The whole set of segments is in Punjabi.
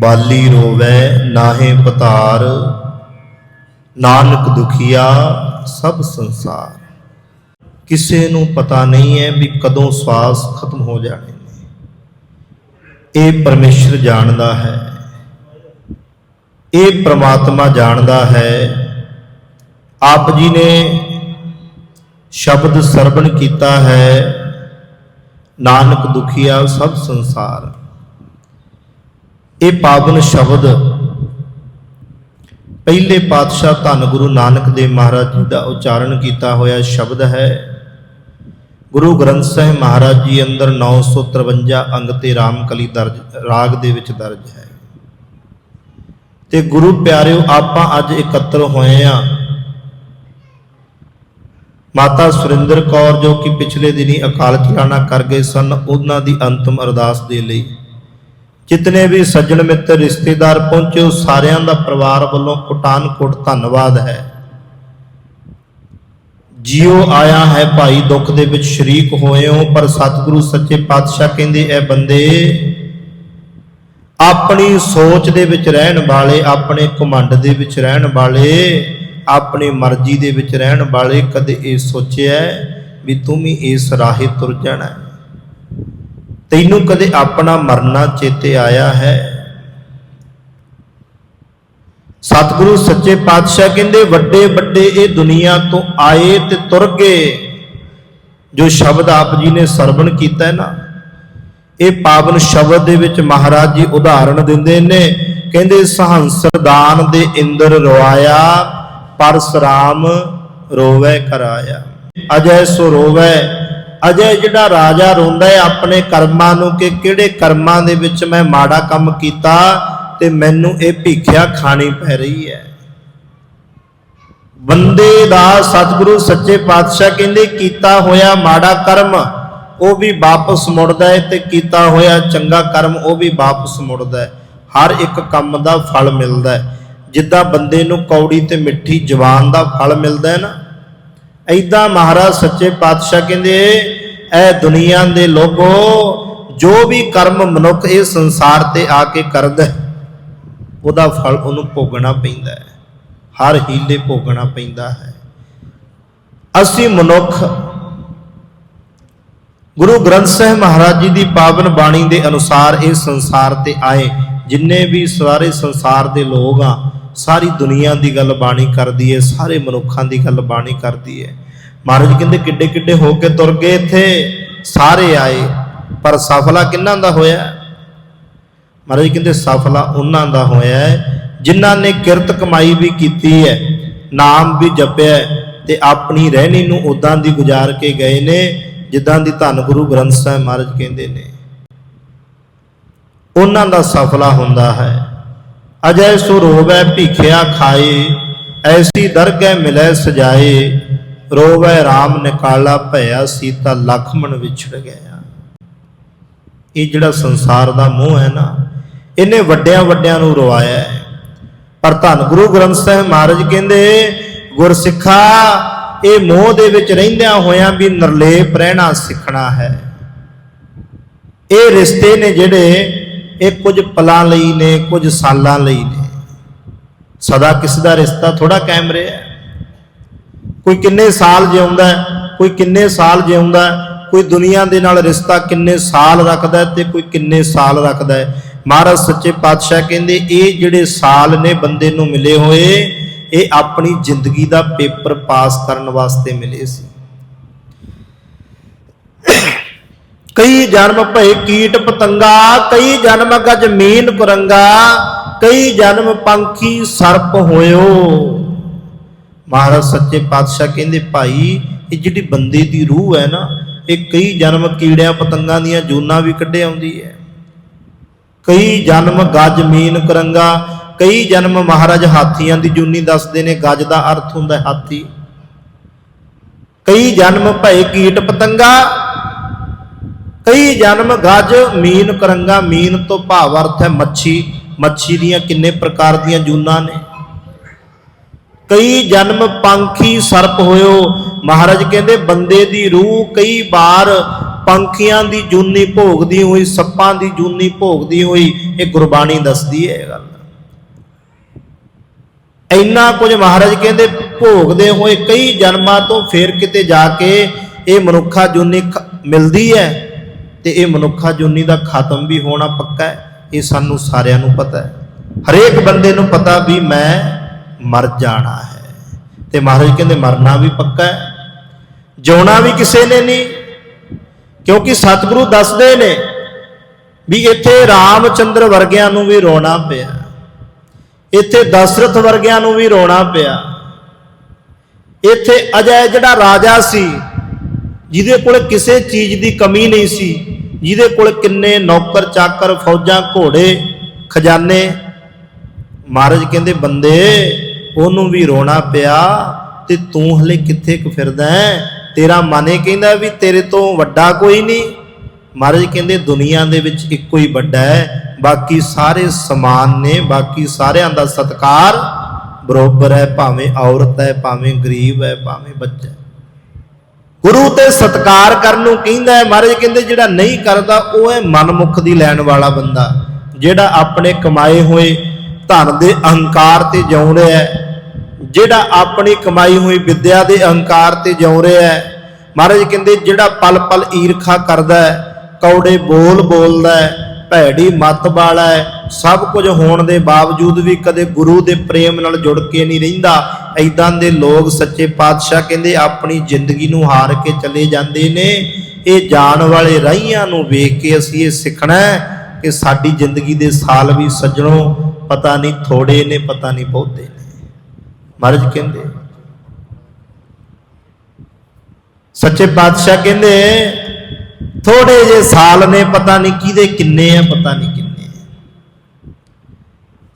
ਬਾਲੀ ਰੋਵੈ, ਨਾਹੇ ਪਤਾਰ, ਨਾਨਕ ਦੁਖੀਆ ਸਭ ਸੰਸਾਰ। ਕਿਸੇ ਨੂੰ ਪਤਾ ਨਹੀਂ ਹੈ ਵੀ ਕਦੋਂ ਸਵਾਸ ਖਤਮ ਹੋ ਜਾਣੇ। ਨੇ ਇਹ ਪਰਮੇਸ਼ਰ ਜਾਣਦਾ ਹੈ। ਇਹ ਪ੍ਰਮਾਤਮਾ ਜਾਣਦਾ ਹੈ। ਆਪ ਜੀ ਨੇ ਸ਼ਬਦ ਸਰਵਣ ਕੀਤਾ ਹੈ। ਨਾਨਕ ਦੁਖੀਆ ਸਭ ਸੰਸਾਰ। ਇਹ ਪਾਵਨ ਸ਼ਬਦ ਪਹਿਲੇ ਪਾਤਸ਼ਾਹ ਧੰਨ ਗੁਰੂ ਨਾਨਕ ਦੇਵ ਮਹਾਰਾਜ ਜੀ ਦਾ ਉਚਾਰਨ ਕੀਤਾ ਹੋਇਆ ਸ਼ਬਦ ਹੈ। ਗੁਰੂ ਗ੍ਰੰਥ ਸਾਹਿਬ ਮਹਾਰਾਜ ਜੀ ਅੰਦਰ 953 ਅੰਗ ਤੇ ਰਾਮਕਲੀ ਦਰਜ, ਰਾਗ ਦੇ ਵਿੱਚ ਦਰਜ ਹੈ। ਤੇ ਗੁਰੂ ਪਿਆਰਿਓ, ਆਪਾਂ ਅੱਜ ਇਕੱਤਰ ਹੋਏ ਆ। ਮਾਤਾ ਸੁਰਿੰਦਰ ਕੌਰ ਜੋ ਕਿ ਪਿਛਲੇ ਦਿਨੀ ਅਕਾਲ ਚਲਾਣਾ ਕਰ ਗਏ ਸਨ, ਉਹਨਾਂ ਦੀ ਅੰਤਮ ਅਰਦਾਸ ਦੇ ਲਈ। ਜਿਤਨੇ ਵੀ ਸੱਜਣ ਮਿੱਤਰ ਰਿਸ਼ਤੇਦਾਰ ਪਹੁੰਚੇ, ਉਹ ਸਾਰਿਆਂ ਦਾ ਪਰਿਵਾਰ ਵੱਲੋਂ ਕੋਟਾਨ-ਕੋਟ ਧੰਨਵਾਦ ਹੈ। ਜਿਉ ਆਇਆ ਹੈ ਭਾਈ, ਦੁੱਖ ਦੇ ਵਿੱਚ ਸ਼ਰੀਕ ਹੋਏ ਹੋ, ਪਰ ਸਤਿਗੁਰੂ ਸੱਚੇ ਪਾਤਸ਼ਾਹ ਕਹਿੰਦੇ, ਇਹ ਬੰਦੇ ਆਪਣੀ ਸੋਚ ਦੇ ਵਿੱਚ ਰਹਿਣ ਵਾਲੇ, ਆਪਣੇ ਘਮੰਡ ਦੇ ਵਿੱਚ ਰਹਿਣ ਵਾਲੇ, ਆਪਣੀ ਮਰਜ਼ੀ ਦੇ ਵਿੱਚ ਰਹਿਣ ਵਾਲੇ ਕਦੇ ਇਹ ਸੋਚਿਆ ਵੀ ਤੂੰ ਵੀ ਇਸ ਰਾਹੇ ਤੁਰ ਜਾਣਾ ਤੈਨੂੰ ਕਦੇ ਆਪਣਾ ਮਰਨਾ ਚੇਤੇ ਆਇਆ ਹੈ? ਸਤਿਗੁਰੂ ਸੱਚੇ ਪਾਤਸ਼ਾਹ ਕਹਿੰਦੇ, ਵੱਡੇ ਵੱਡੇ ਇਹ ਦੁਨੀਆ ਤੋਂ ਆਏ ਤੇ ਤੁਰ ਗਏ। ਜੋ ਸ਼ਬਦ ਆਪ ਜੀ ਨੇ ਸਰਵਣ ਕੀਤਾ ਨਾ, ਇਹ ਪਾਵਨ ਸ਼ਬਦ ਦੇ ਵਿੱਚ ਮਹਾਰਾਜ ਜੀ ਉਦਾਹਰਣ ਦਿੰਦੇ ਨੇ। ਕਹਿੰਦੇ ਸਹੰਸਰਦਾਨ ਦੇ ਇੰਦਰ ਰਵਾਇਆ ਪਰਸਰਾਮ ਰੋਵੇ ਕਰਾਇਆ ਅਜੈ ਸੋ ਰੋਵੇ। ਅਜੇ ਜਿਹੜਾ ਰਾਜਾ ਰੋਂਦਾ ਹੈ ਆਪਣੇ ਕਰਮਾਂ ਨੂੰ ਕਿ ਕਿਹੜੇ ਕਰਮਾਂ ਦੇ ਵਿੱਚ ਮੈਂ ਮਾੜਾ ਕੰਮ ਕੀਤਾ ਤੇ ਮੈਨੂੰ ਇਹ ਭੀਖਿਆ ਖਾਣੀ ਪੈ ਰਹੀ ਹੈ। ਬੰਦੇ ਦਾ ਸਤਿਗੁਰੂ ਸੱਚੇ ਪਾਤਸ਼ਾਹ ਕਹਿੰਦੇ, ਕੀਤਾ ਹੋਇਆ ਮਾੜਾ ਕਰਮ ਉਹ ਵੀ ਵਾਪਸ ਮੁੜਦਾ ਹੈ ਤੇ ਕੀਤਾ ਹੋਇਆ ਚੰਗਾ ਕਰਮ ਉਹ ਵੀ ਵਾਪਸ ਮੁੜਦਾ ਹੈ। ਹਰ ਇੱਕ ਕੰਮ ਦਾ ਫਲ ਮਿਲਦਾ ਹੈ। ਜਿੱਦਾਂ ਬੰਦੇ ਨੂੰ ਕੌੜੀ ਤੇ ਮਿੱਠੀ ਜ਼ਬਾਨ ਦਾ ਫਲ ਮਿਲਦਾ ਹੈ ਨਾ ਐਦਾਂ ਮਹਾਰਾਜ ਸੱਚੇ ਪਾਤਸ਼ਾਹ ਕਹਿੰਦੇ, ਐ ਦੁਨੀਆ ਦੇ ਲੋਗੋ ਜੋ ਵੀ ਕਰਮ ਮਨੁੱਖ ਇਹ ਸੰਸਾਰ ਤੇ ਆ ਕੇ ਕਰਦਾ ਉਹਦਾ ਫਲ ਉਹਨੂੰ ਭੋਗਣਾ ਪੈਂਦਾ ਹੈ। ਹਰ ਹੀਲੇ ਭੋਗਣਾ ਪੈਂਦਾ ਹੈ। ਅਸੀਂ ਮਨੁੱਖ, ਗੁਰੂ ਗ੍ਰੰਥ ਸਾਹਿਬ ਮਹਾਰਾਜ ਜੀ ਦੀ ਪਾਵਨ ਬਾਣੀ ਦੇ ਅਨੁਸਾਰ ਇਹ ਸੰਸਾਰ ਤੇ ਆਏ, ਜਿੰਨੇ ਵੀ ਸਾਰੇ ਸੰਸਾਰ ਦੇ ਲੋਕ ਆ ਸਾਰੀ ਦੁਨੀਆ ਦੀ ਗੱਲ ਬਾਣੀ ਕਰਦੀ ਹੈ ਸਾਰੇ ਮਨੁੱਖਾਂ ਦੀ ਗੱਲ ਬਾਣੀ ਕਰਦੀ ਹੈ ਮਹਾਰਾਜ ਕਹਿੰਦੇ, ਕਿੱਡੇ ਕਿੱਡੇ ਹੋ ਕੇ ਤੁਰ ਗਏ ਇੱਥੇ, ਸਾਰੇ ਆਏ, ਪਰ ਸਫਲਾ ਕਿੰਨਾਂ ਦਾ ਹੋਇਆ? ਮਹਾਰਾਜ ਕਹਿੰਦੇ, ਸਫਲਾ ਉਹਨਾਂ ਦਾ ਹੋਇਆ ਹੈ ਜਿਨ੍ਹਾਂ ਨੇ ਕਿਰਤ ਕਮਾਈ ਵੀ ਕੀਤੀ ਹੈ ਨਾਮ ਵੀ ਜਪਿਆ ਹੈ ਤੇ ਆਪਣੀ ਰਹਿਣੀ ਨੂੰ ਉਦਾਂ ਦੀ ਗੁਜ਼ਾਰ ਕੇ ਗਏ ਨੇ, ਜਿੱਦਾਂ ਦੀ ਧੰਨ ਗੁਰੂ ਗ੍ਰੰਥ ਸਾਹਿਬ ਮਹਾਰਾਜ ਕਹਿੰਦੇ ਨੇ। ਉਹਨਾਂ ਦਾ ਸਫਲਾ ਹੁੰਦਾ ਹੈ। ਅਜੈ ਸੋ ਰੋਵੈ ਭੀਖਿਆ ਖਾਏ, ਐਸੀ ਦਰਗਹਿ ਮਿਲੈ ਸਜਾਏ, ਰੋਵੈ RAM ਨਿਕਾਲਾ ਭਇਆ ਸੀਤਾ ਲਖਮਣ ਵਿਛੜ ਗਿਆ। ਇਹ ਜਿਹੜਾ ਸੰਸਾਰ ਦਾ ਮੋਹ ਹੈ ਨਾ, ਇਹਨੇ ਵੱਡਿਆਂ ਵੱਡਿਆਂ ਨੂੰ ਰਵਾਇਆ ਹੈ। ਪਰ ਧੰਨ ਗੁਰੂ ਗ੍ਰੰਥ ਸਾਹਿਬ ਮਹਾਰਾਜ ਕਹਿੰਦੇ, ਗੁਰਸਿੱਖਾ, ਇਹ ਮੋਹ ਦੇ ਵਿੱਚ ਰਹਿੰਦਿਆਂ ਹੋਇਆਂ ਵੀ ਨਿਰਲੇਪ ਰਹਿਣਾ ਸਿੱਖਣਾ ਹੈ। ਇਹ ਰਿਸ਼ਤੇ ਨੇ ਜਿਹੜੇ ਇਹ ਕੁਝ ਪਲਾਂ ਲਈ ਨੇ, ਕੁਝ ਸਾਲਾਂ ਲਈ ਨੇ। ਸਦਾ ਕਿਸ ਦਾ ਰਿਸ਼ਤਾ ਥੋੜਾ ਕਾਇਮ ਰਿਹਾ ਕੋਈ ਕਿੰਨੇ ਸਾਲ ਜਿਉਂਦਾ ਕੋਈ ਕਿੰਨੇ ਸਾਲ ਜਿਉਂਦਾ ਕੋਈ ਦੁਨੀਆ ਦੇ ਨਾਲ ਰਿਸ਼ਤਾ ਕਿੰਨੇ ਸਾਲ ਰੱਖਦਾ ਹੈ ਤੇ ਕੋਈ ਕਿੰਨੇ ਸਾਲ ਰੱਖਦਾ ਮਹਾਰਾਜ ਸੱਚੇ ਪਾਤਸ਼ਾਹ ਕਹਿੰਦੇ, ਇਹ ਜਿਹੜੇ ਸਾਲ ਨੇ ਬੰਦੇ ਨੂੰ ਮਿਲੇ ਹੋਏ, ਇਹ ਆਪਣੀ ਜ਼ਿੰਦਗੀ ਦਾ ਪੇਪਰ ਪਾਸ ਕਰਨ ਵਾਸਤੇ ਮਿਲੇ ਸੀ। ਕਈ ਜਨਮ ਭਏ ਕੀਟ ਪਤੰਗਾ, ਕਈ ਜਨਮ ਗਜ ਮੀਨ ਕੁਰੰਗਾ, ਕਈ ਜਨਮ ਪੰਖੀ ਸਰਪ ਹੋਇਓ। ਮਹਾਰਾਜ ਸੱਚੇ ਪਾਤਸ਼ਾਹ ਕਹਿੰਦੇ, ਭਾਈ, ਇਹ ਜਿਹੜੀ ਬੰਦੇ ਦੀ ਰੂਹ ਹੈ ਨਾ, ਇਹ ਕਈ ਜਨਮ ਕੀੜਿਆਂ ਪਤੰਗਾਂ ਦੀਆਂ ਜੂਨਾਂ ਵੀ ਕੱਢੇ ਆਉਂਦੀ ਹੈ। ਕਈ ਜਨਮ ਗਜ ਮੀਨ ਕਰੰਗਾ, ਕਈ ਜਨਮ ਮਹਾਰਾਜ ਹਾਥੀਆਂ ਦੀ ਜੂਨੀ ਦੱਸਦੇ ਨੇ, ਗਜ ਦਾ ਅਰਥ ਹੁੰਦਾ ਹਾਥੀ। ਕਈ ਜਨਮ ਭਏ ਕੀਟ ਪਤੰਗਾ ਕਈ ਜਨਮ ਗਜ, ਮੀਨ ਕਰੰਗਾ, ਮੀਨ ਤੋਂ ਭਾਵ ਅਰਥ ਹੈ ਮੱਛੀ। ਮੱਛੀ ਦੀਆਂ ਕਿੰਨੇ ਪ੍ਰਕਾਰ ਦੀਆਂ ਜੂਨਾਂ ਨੇ? ਕਈ ਜਨਮ ਪੰਖੀ ਸਰਪ ਹੋਇਓ। ਮਹਾਰਾਜ ਕਹਿੰਦੇ, ਬੰਦੇ ਦੀ ਰੂਹ ਕਈ ਵਾਰ ਪੰਖੀਆਂ ਦੀ ਜੂਨੀ ਭੋਗਦੀ ਹੋਈ, ਸੱਪਾਂ ਦੀ ਜੂਨੀ ਭੋਗਦੀ ਹੋਈ। ਇਹ ਗੁਰਬਾਣੀ ਦੱਸਦੀ ਹੈ ਇਹ ਗੱਲ। ਇੰਨਾ ਕੁਝ ਮਹਾਰਾਜ ਕਹਿੰਦੇ, ਭੋਗਦੇ ਹੋਏ ਕਈ ਜਨਮਾਂ ਤੋਂ ਫੇਰ ਕਿਤੇ ਜਾ ਕੇ ਇਹ ਮਨੁੱਖਾ ਜੂਨੀ ਮਿਲਦੀ ਹੈ। ਤੇ ਇਹ ਮਨੁੱਖਾ ਜੂਨੀ ਦਾ ਖਤਮ ਵੀ ਹੋਣਾ ਪੱਕਾ ਹੈ, ਇਹ ਸਾਨੂੰ ਸਾਰਿਆਂ ਨੂੰ ਪਤਾ ਹੈ। ਹਰੇਕ ਬੰਦੇ ਨੂੰ ਪਤਾ ਵੀ ਮੈਂ ਮਰ ਜਾਣਾ ਹੈ। ਤੇ ਮਹਾਰਾਜ ਕਹਿੰਦੇ ਮਰਨਾ ਵੀ ਪੱਕਾ ਹੈ, ਜਿਉਣਾ ਵੀ ਕਿਸੇ ਨੇ ਨਹੀਂ, ਕਿਉਂਕਿ ਸਤਿਗੁਰੂ ਦੱਸਦੇ ਨੇ ਵੀ ਇੱਥੇ ਰਾਮਚੰਦਰ ਵਰਗਿਆਂ ਨੂੰ ਵੀ ਰੋਣਾ ਪਿਆ। ਇੱਥੇ ਦਸ਼ਰਥ ਵਰਗਿਆਂ ਨੂੰ ਵੀ ਰੋਣਾ ਪਿਆ। ਇੱਥੇ ਅਜੈ ਜਿਹੜਾ ਰਾਜਾ ਸੀ ਜਿਹਦੇ ਕੋਲ ਕਿਸੇ ਚੀਜ਼ ਦੀ ਕਮੀ ਨਹੀਂ ਸੀ, ਜਿਹਦੇ ਕੋਲ ਕਿੰਨੇ ਨੌਕਰ, ਚਾਕਰ, ਫੌਜਾਂ, ਘੋੜੇ, ਖਜ਼ਾਨੇ। ਮਹਾਰਾਜ ਕਹਿੰਦੇ, ਬੰਦੇ, ਉਹਨੂੰ ਵੀ ਰੋਣਾ ਪਿਆ ਤੇ ਤੂੰ ਹਲੇ ਕਿੱਥੇ ਕੁ ਫਿਰਦਾ ਤੇਰਾ ਮਨ ਇਹ ਕਹਿੰਦਾ ਵੀ ਤੇਰੇ ਤੋਂ ਵੱਡਾ ਕੋਈ ਨਹੀਂ। ਮਹਾਰਾਜ ਕਹਿੰਦੇ, ਦੁਨੀਆ ਦੇ ਵਿੱਚ ਇੱਕੋ ਹੀ ਵੱਡਾ ਹੈ। ਬਾਕੀ ਸਾਰੇ ਸਮਾਨ ਨੇ, ਬਾਕੀ ਸਾਰਿਆਂ ਦਾ ਸਤਕਾਰ ਬਰੋਬਰ ਹੈ, ਭਾਵੇਂ ਔਰਤ ਹੈ, ਭਾਵੇਂ ਗਰੀਬ ਹੈ, ਭਾਵੇਂ ਬੱਚਾ ਗੁਰੂ ਤੇ ਸਤਕਾਰ ਕਰਨ ਨੂੰ ਕਹਿੰਦਾ ਹੈ, ਮਹਾਰਾਜ ਕਹਿੰਦੇ ਜਿਹੜਾ ਨਹੀਂ ਕਰਦਾ, ਉਹ ਹੈ ਮਨਮੁਖ ਦੀ ਲੈਣ ਵਾਲਾ ਬੰਦਾ। ਜਿਹੜਾ ਆਪਣੇ ਕਮਾਏ ਹੋਏ ਧਨ ਦੇ ਅਹੰਕਾਰ ਤੇ ਜਿਉ ਰਿਹਾ ਹੈ, ਜਿਹੜਾ ਆਪਣੀ ਕਮਾਈ ਹੋਈ ਵਿੱਦਿਆ ਦੇ ਅਹੰਕਾਰ ਤੇ ਜਿਉ ਰਿਹਾ ਹੈ, ਮਹਾਰਾਜ ਕਹਿੰਦੇ ਜਿਹੜਾ ਪਲ ਪਲ ਈਰਖਾ ਕਰਦਾ ਹੈ, ਕੌੜੇ ਬੋਲ ਬੋਲਦਾ ਹੈ, ਭੈੜੀ ਮੱਤ ਵਾਲਾ ਹੈ, ਸਭ ਕੁਝ ਹੋਣ ਦੇ ਬਾਵਜੂਦ ਵੀ ਕਦੇ ਗੁਰੂ ਦੇ ਪ੍ਰੇਮ ਨਾਲ ਜੁੜ ਕੇ ਨਹੀਂ ਰਹਿੰਦਾ ਐਦਾਂ ਦੇ ਲੋਕ ਸੱਚੇ ਪਾਤਸ਼ਾਹ ਕਹਿੰਦੇ ਆਪਣੀ ਜ਼ਿੰਦਗੀ ਨੂੰ ਹਾਰ ਕੇ ਚਲੇ ਜਾਂਦੇ ਨੇ। ਇਹ ਜਾਣ ਵਾਲੇ ਰਾਹੀਆਂ ਨੂੰ ਵੇਖ ਕੇ ਅਸੀਂ ਇਹ ਸਿੱਖਣਾ ਹੈ ਕਿ ਸਾਡੀ ਜ਼ਿੰਦਗੀ ਦੇ ਸਾਲ ਵੀ ਸੱਜਣੋ ਪਤਾ ਨਹੀਂ ਥੋੜੇ ਨੇ, ਪਤਾ ਨਹੀਂ ਬਹੁਤੇ ਨੇ। ਮਹਾਰਾਜ ਕਹਿੰਦੇ, ਸੱਚੇ ਪਾਤਸ਼ਾਹ ਕਹਿੰਦੇ, ਥੋੜੇ ਜੇ ਸਾਲ ਨੇ, ਪਤਾ ਨਹੀਂ ਕਿਹਦੇ ਕਿੰਨੇ ਆ, ਪਤਾ ਨਹੀਂ ਕਿੰਨੇ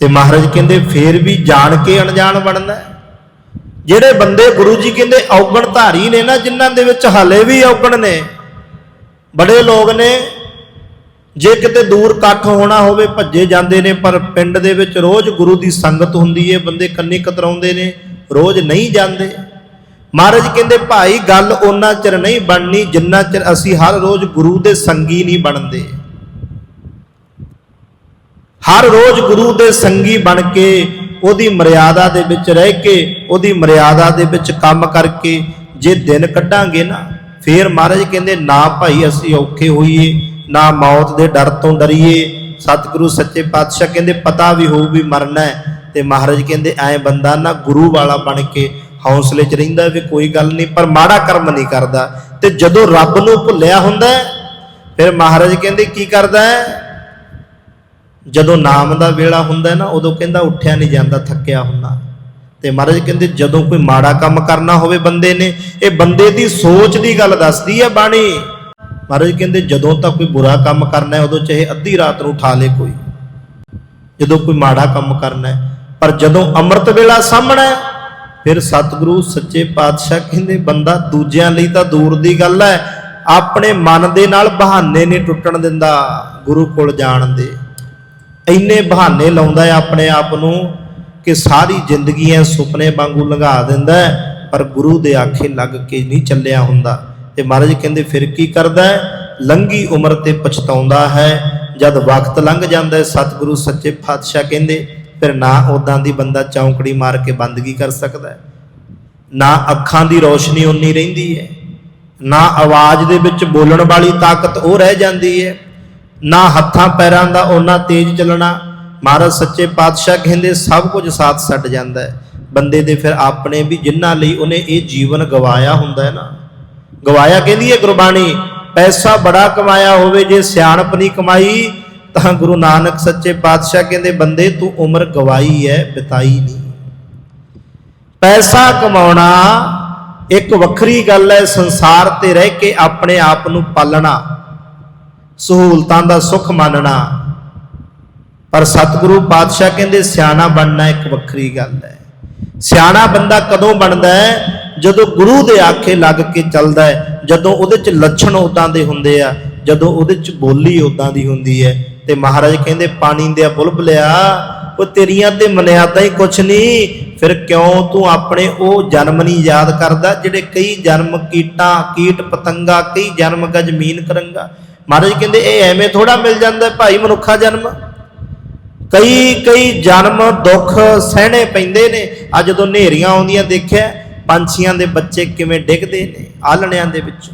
ਤੇ ਮਹਾਰਾਜ ਕਹਿੰਦੇ, ਫੇਰ ਵੀ ਜਾਣ ਕੇ ਅਣਜਾਣ ਬਣਦਾ ਹੈ। ਜਿਹੜੇ ਬੰਦੇ ਗੁਰੂ ਜੀ ਕਹਿੰਦੇ ਔਗਣ ਧਾਰੀ ਨੇ ਨਾ, ਜਿਨ੍ਹਾਂ ਦੇ ਵਿੱਚ ਹਾਲੇ ਵੀ ਔਗਣ ਨੇ, ਬੜੇ ਲੋਕ ਨੇ, ਜੇ ਕਿਤੇ ਦੂਰ ਇਕੱਠ ਹੋਣਾ ਹੋਵੇ, ਭੱਜੇ ਜਾਂਦੇ ਨੇ, ਪਰ ਪਿੰਡ ਦੇ ਵਿੱਚ ਰੋਜ਼ ਗੁਰੂ ਦੀ ਸੰਗਤ ਹੁੰਦੀ ਏ, ਬੰਦੇ ਕੰਨੀ ਕਤਰਾਉਂਦੇ ਨੇ, ਰੋਜ਼ ਨਹੀਂ ਜਾਂਦੇ। ਮਹਾਰਾਜ ਕਹਿੰਦੇ, ਭਾਈ, ਗੱਲ ਉਹਨਾਂ ਚਿਰ ਨਹੀਂ ਬਣਨੀ, ਜਿੰਨਾ ਚਿਰ ਅਸੀਂ ਹਰ ਰੋਜ਼ ਗੁਰੂ ਦੇ ਸੰਗੀ ਨਹੀਂ ਬਣਦੇ। ਹਰ ਰੋਜ਼ ਗੁਰੂ ਦੇ ਸੰਗੀ ਬਣ ਕੇ ਉਹਦੀ ਮਰਿਆਦਾ ਦੇ ਵਿੱਚ ਰਹਿ ਕੇ, ਉਹਦੀ ਮਰਿਆਦਾ ਦੇ ਵਿੱਚ ਕੰਮ ਕਰਕੇ ਜੇ ਦਿਨ ਕੱਢਾਂਗੇ ਨਾ, ਫੇਰ ਮਹਾਰਾਜ ਕਹਿੰਦੇ, ਨਾ ਭਾਈ ਅਸੀਂ ਔਖੇ ਹੋਈਏ, ਨਾ ਮੌਤ ਦੇ ਡਰ ਤੋਂ ਡਰੀਏ। ਸਤਿਗੁਰੂ ਸੱਚੇ ਪਾਤਸ਼ਾਹ ਕਹਿੰਦੇ, ਪਤਾ ਵੀ ਹੋਊ ਵੀ ਮਰਨਾ ਹੈ। ਤੇ ਮਹਾਰਾਜ ਕਹਿੰਦੇ, ਐ ਬੰਦਾ ਨਾ ਗੁਰੂ ਵਾਲਾ ਬਣ ਕੇ ਹੌਸਲੇ 'ਚ ਰਹਿੰਦਾ ਵੀ ਕੋਈ ਗੱਲ ਨਹੀਂ, ਪਰ ਮਾੜਾ ਕਰਮ ਨਹੀਂ ਕਰਦਾ। ਤੇ ਜਦੋਂ ਰੱਬ ਨੂੰ ਭੁੱਲਿਆ ਹੁੰਦਾ ਫਿਰ ਮਹਾਰਾਜ ਕਹਿੰਦੇ, ਕੀ ਕਰਦਾ ਹੈ? ਜਦੋਂ ਨਾਮ ਦਾ ਵੇਲਾ ਹੁੰਦਾ ਨਾ, ਉਦੋਂ ਕਹਿੰਦਾ ਉੱਠਿਆ ਨਹੀਂ ਜਾਂਦਾ, ਥੱਕਿਆ ਹੁੰਦਾ। ਤੇ ਮਹਾਰਾਜ ਕਹਿੰਦੇ, ਜਦੋਂ ਕੋਈ ਮਾੜਾ ਕੰਮ ਕਰਨਾ ਹੋਵੇ ਬੰਦੇ ਨੇ, ਇਹ ਬੰਦੇ ਦੀ ਸੋਚ ਦੀ ਗੱਲ ਦੱਸਦੀ ਹੈ ਬਾਣੀ। ਮਹਾਰਾਜ ਕਹਿੰਦੇ, ਜਦੋਂ ਤਾਂ ਕੋਈ ਬੁਰਾ ਕੰਮ ਕਰਨਾ ਹੈ, ਉਦੋਂ ਚਾਹੇ ਅੱਧੀ ਰਾਤ ਨੂੰ ਉਠਾ ਲੇ ਕੋਈ। ਜਦੋਂ ਕੋਈ ਮਾੜਾ ਕੰਮ ਕਰਨਾ ਹੈ, ਪਰ ਜਦੋਂ ਅੰਮ੍ਰਿਤ ਵੇਲਾ ਸਾਹਮਣਾ ਫਿਰ ਸਤਿਗੁਰੂ ਸੱਚੇ ਪਾਤਸ਼ਾਹ ਕਹਿੰਦੇ, ਬੰਦਾ ਦੂਜਿਆਂ ਲਈ ਤਾਂ ਦੂਰ ਦੀ ਗੱਲ ਹੈ, ਆਪਣੇ ਮਨ ਦੇ ਨਾਲ ਬਹਾਨੇ ਨਹੀਂ ਟੁੱਟਣ ਦਿੰਦਾ, ਗੁਰੂ ਕੋਲ ਜਾਣ ਦੇ। ਇੰਨੇ ਬਹਾਨੇ ਲਾਉਂਦਾ ਹੈ ਆਪਣੇ ਆਪ ਨੂੰ ਕਿ ਸਾਰੀ ਜ਼ਿੰਦਗੀ ਐ ਸੁਪਨੇ ਵਾਂਗੂ ਲੰਘਾ ਦਿੰਦਾ ਪਰ ਗੁਰੂ ਦੇ ਆਖੇ ਲੱਗ ਕੇ ਨਹੀਂ ਚੱਲਿਆ ਹੁੰਦਾ। ਤੇ ਮਹਾਰਾਜ ਕਹਿੰਦੇ, ਫਿਰ ਕੀ ਕਰਦਾ ਹੈ? ਲੰਗੀ ਉਮਰ ਤੇ ਪਛਤਾਉਂਦਾ ਹੈ। ਜਦ ਵਕਤ ਲੰਘ ਜਾਂਦਾ ਸਤਿਗੁਰੂ ਸੱਚੇ ਪਾਤਸ਼ਾਹ ਕਹਿੰਦੇ, ਫਿਰ ਨਾ ਉਦਾਂ ਦੀ ਬੰਦਾ ਚੌਂਕੜੀ ਮਾਰ ਕੇ ਬੰਦਗੀ ਕਰ ਸਕਦਾ ਨਾ ਅੱਖਾਂ ਦੀ ਰੋਸ਼ਨੀ ਉਨੀ ਰਹਿੰਦੀ ਹੈ। ਨਾ ਆਵਾਜ਼ ਦੇ ਵਿੱਚ ਬੋਲਣ ਵਾਲੀ ਤਾਕਤ ਉਹ ਰਹਿ ਜਾਂਦੀ ਹੈ। ਨਾ ਹੱਥਾਂ ਪੈਰਾਂ ਦਾ ਉਹਨਾਂ ਤੇਜ਼ ਚੱਲਣਾ। ਮਹਾਰਾਜ ਸੱਚੇ ਪਾਤਸ਼ਾਹ ਕਹਿੰਦੇ, ਸਭ ਕੁਝ ਸਾਥ ਛੱਡ ਜਾਂਦਾ ਹੈ। ਬੰਦੇ ਦੇ ਫਿਰ ਆਪਣੇ ਵੀ ਜਿਨ੍ਹਾਂ ਲਈ ਉਹਨੇ ਇਹ ਜੀਵਨ ਗਵਾਇਆ ਹੁੰਦਾ ਹੈ ਨਾ। ਗਵਾਇਆ ਕਹਿੰਦੀ ਹੈ ਗੁਰਬਾਣੀ, ਪੈਸਾ ਬੜਾ ਕਮਾਇਆ ਹੋਵੇ, ਜੇ ਸਿਆਣਪ ਨਹੀਂ ਕਮਾਈ, ਤਾਂ ਗੁਰੂ ਨਾਨਕ ਸੱਚੇ ਪਾਤਸ਼ਾਹ ਕਹਿੰਦੇ, ਬੰਦੇ, ਤੂੰ ਉਮਰ ਗਵਾਈ ਹੈ, ਬਿਤਾਈ ਨਹੀਂ। ਪੈਸਾ ਕਮਾਉਣਾ ਇੱਕ ਵੱਖਰੀ ਗੱਲ ਹੈ, ਸੰਸਾਰ ਤੇ ਰਹਿ ਕੇ ਆਪਣੇ ਆਪ ਨੂੰ ਪਾਲਣਾ। ਸਹੂਲਤਾਂ ਦਾ ਸੁੱਖ ਮੰਨਣਾ। ਪਰ ਸਤਿਗੁਰੂ ਪਾਤਸ਼ਾਹ ਕਹਿੰਦੇ, ਸਿਆਣਾ ਬਣਨਾ ਇੱਕ ਵੱਖਰੀ ਗੱਲ ਹੈ। ਸਿਆਣਾ ਬੰਦਾ ਕਦੋਂ ਬਣਦਾ ਹੈ? ਜਦੋਂ ਗੁਰੂ ਦੇ ਆਖੇ ਲੱਗ ਕੇ ਚੱਲਦਾ ਹੈ। ਜਦੋਂ ਉਹਦੇ ਚ ਲੱਛਣ ਉਦਾਂ ਦੇ ਹੁੰਦੇ ਆ, ਜਦੋਂ ਉਹਦੇ ਚ ਬੋਲੀ ਉਦਾਂ ਦੀ ਹੁੰਦੀ ਹੈ। ਤੇ ਮਹਾਰਾਜ ਕਹਿੰਦੇ, ਪਾਣੀ ਦੇ ਬੁਲਬੁਲਿਆ ਉਹ ਤੇਰੀਆਂ ਤੇ ਮਨਿਆਦਾ ਹੀ ਕੁਛ ਨਹੀਂ ਫਿਰ ਕਿਉਂ ਤੂੰ ਆਪਣੇ ਉਹ ਜਨਮ ਨਹੀਂ ਯਾਦ ਕਰਦਾ, ਜਿਹੜੇ ਕਈ ਜਨਮ ਕੀਟਾਂ, ਕੀਟ ਪਤੰਗਾ, ਕਈ ਜਨਮ ਗਾ ਜ਼ਮੀਨ ਕਰੰਗਾ। ਮਹਾਰਾਜ ਕਹਿੰਦੇ, ਇਹ ਐਵੇਂ ਥੋੜਾ ਮਿਲ ਜਾਂਦਾ ਭਾਈ ਮਨੁੱਖਾ ਜਨਮ। ਕਈ ਕਈ ਜਨਮ ਦੁੱਖ ਸਹਿਣੇ ਪੈਂਦੇ ਨੇ। ਆ ਜਦੋਂ ਹਨੇਰੀਆਂ ਆਉਂਦੀਆਂ ਦੇਖਿਆ, ਪੰਛੀਆਂ ਦੇ ਬੱਚੇ ਕਿਵੇਂ ਡਿੱਗਦੇ ਨੇ ਆਲਣਿਆਂ ਦੇ ਵਿੱਚ।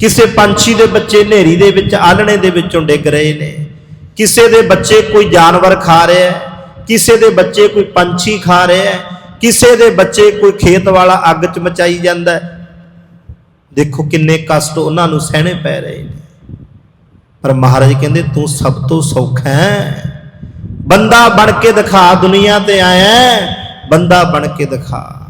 ਕਿਸੇ ਪੰਛੀ ਦੇ ਬੱਚੇ ਹਨੇਰੀ ਦੇ ਵਿੱਚ, ਆਲਣੇ ਦੇ ਵਿੱਚੋਂ ਡਿੱਗ ਰਹੇ ਨੇ। ਕਿਸੇ ਦੇ ਬੱਚੇ ਕੋਈ ਜਾਨਵਰ ਖਾ ਰਿਹਾ ਹੈ। ਕਿਸੇ ਦੇ ਬੱਚੇ ਕੋਈ ਪੰਛੀ ਖਾ ਰਿਹਾ ਹੈ। ਕਿਸੇ ਦੇ ਬੱਚੇ ਕੋਈ ਖੇਤ ਵਾਲਾ ਅੱਗ 'ਚ ਮਚਾਈ ਜਾਂਦਾ ਹੈ। ਦੇਖੋ ਕਿੰਨੇ ਕਸ਼ਟ ਉਹਨਾਂ ਨੂੰ ਸਹਿਣੇ ਪੈ ਰਹੇ ਨੇ। ਪਰ ਮਹਾਰਾਜ ਕਹਿੰਦੇ, ਤੂੰ ਸਭ ਤੋਂ ਸੌਖਾ ਹੈ। ਬੰਦਾ ਬਣ ਕੇ ਦਿਖਾ, ਦੁਨੀਆ ਤੇ ਆਇਆ ਬੰਦਾ ਬਣ ਕੇ ਦਿਖਾ।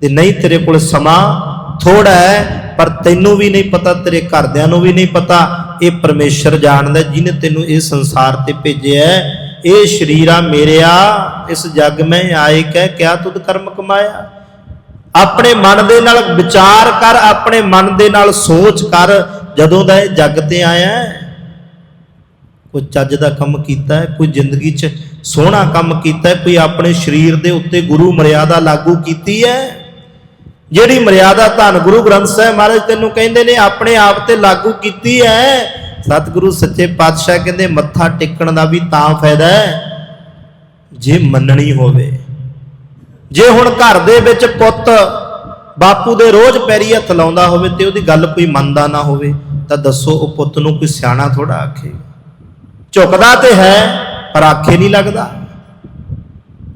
ਤੇ ਨਹੀਂ ਤੇਰੇ ਕੋਲ ਸਮਾਂ ਥੋੜਾ ਹੈ, ਪਰ ਤੈਨੂੰ ਵੀ ਨਹੀਂ ਪਤਾ, ਤੇਰੇ ਘਰਦਿਆਂ ਨੂੰ ਵੀ ਨਹੀਂ ਪਤਾ, ਇਹ ਪਰਮੇਸ਼ਰ ਜਾਣਦਾ ਜਿਹਨੇ ਤੈਨੂੰ ਇਹ ਸੰਸਾਰ ਤੇ ਭੇਜਿਆ ਹੈ। ਇਹ ਸ਼ਰੀਰਾ ਮੇਰਿਆ, ਇਸ ਜੱਗ ਮੈਂ ਆਏ ਕਹਿ, ਕਿਆ ਤੁਧ ਕਰਮ ਕਮਾਇਆ? ਆਪਣੇ ਮਨ ਦੇ ਨਾਲ ਵਿਚਾਰ ਕਰ, ਆਪਣੇ ਮਨ ਦੇ ਨਾਲ ਸੋਚ ਕਰ, ਜਦੋਂ ਦਾ ਇਹ ਜੱਗ ਤੇ ਆਇਆ ਕੋਈ ਚੱਜ ਦਾ ਕੰਮ ਕੀਤਾ ਹੈ, ਕੋਈ ਜ਼ਿੰਦਗੀ 'ਚ ਸੋਹਣਾ ਕੰਮ ਕੀਤਾ ਹੈ, ਕੋਈ ਆਪਣੇ ਸਰੀਰ ਦੇ ਉੱਤੇ ਗੁਰੂ ਮਰਿਆਦਾ ਲਾਗੂ ਕੀਤੀ ਹੈ, ਜਿਹੜੀ ਮਰਿਆਦਾ ਧੰਨ ਗੁਰੂ ਗ੍ਰੰਥ ਸਾਹਿਬ ਮਹਾਰਾਜ ਤੈਨੂੰ ਕਹਿੰਦੇ ਨੇ, ਆਪਣੇ ਆਪ ਤੇ ਲਾਗੂ ਕੀਤੀ ਹੈ, ਸਤਿਗੁਰੂ ਸੱਚੇ ਪਾਤਸ਼ਾਹ ਕਹਿੰਦੇ, ਮੱਥਾ ਟੇਕਣ ਦਾ ਵੀ ਤਾਂ ਫਾਇਦਾ ਹੈ, ਜੇ ਮੰਨਣੀ ਹੋਵੇ। ਜੇ ਹੁਣ ਘਰ ਦੇ ਵਿੱਚ ਪੁੱਤ ਬਾਪੂ ਦੇ ਰੋਜ਼ ਪੈਰੀ ਹੱਥ ਲਾਉਂਦਾ ਹੋਵੇ ਤੇ ਉਹਦੀ ਗੱਲ ਕੋਈ ਮੰਨਦਾ ਨਾ ਹੋਵੇ, ਤਾਂ ਦੱਸੋ ਉਹ ਪੁੱਤ ਨੂੰ ਕੋਈ ਸਿਆਣਾ ਥੋੜਾ ਆਖੇ। ਝੁਕਦਾ ਤੇ ਹੈ, ਪਰ ਆਖੇ ਨਹੀਂ ਲੱਗਦਾ।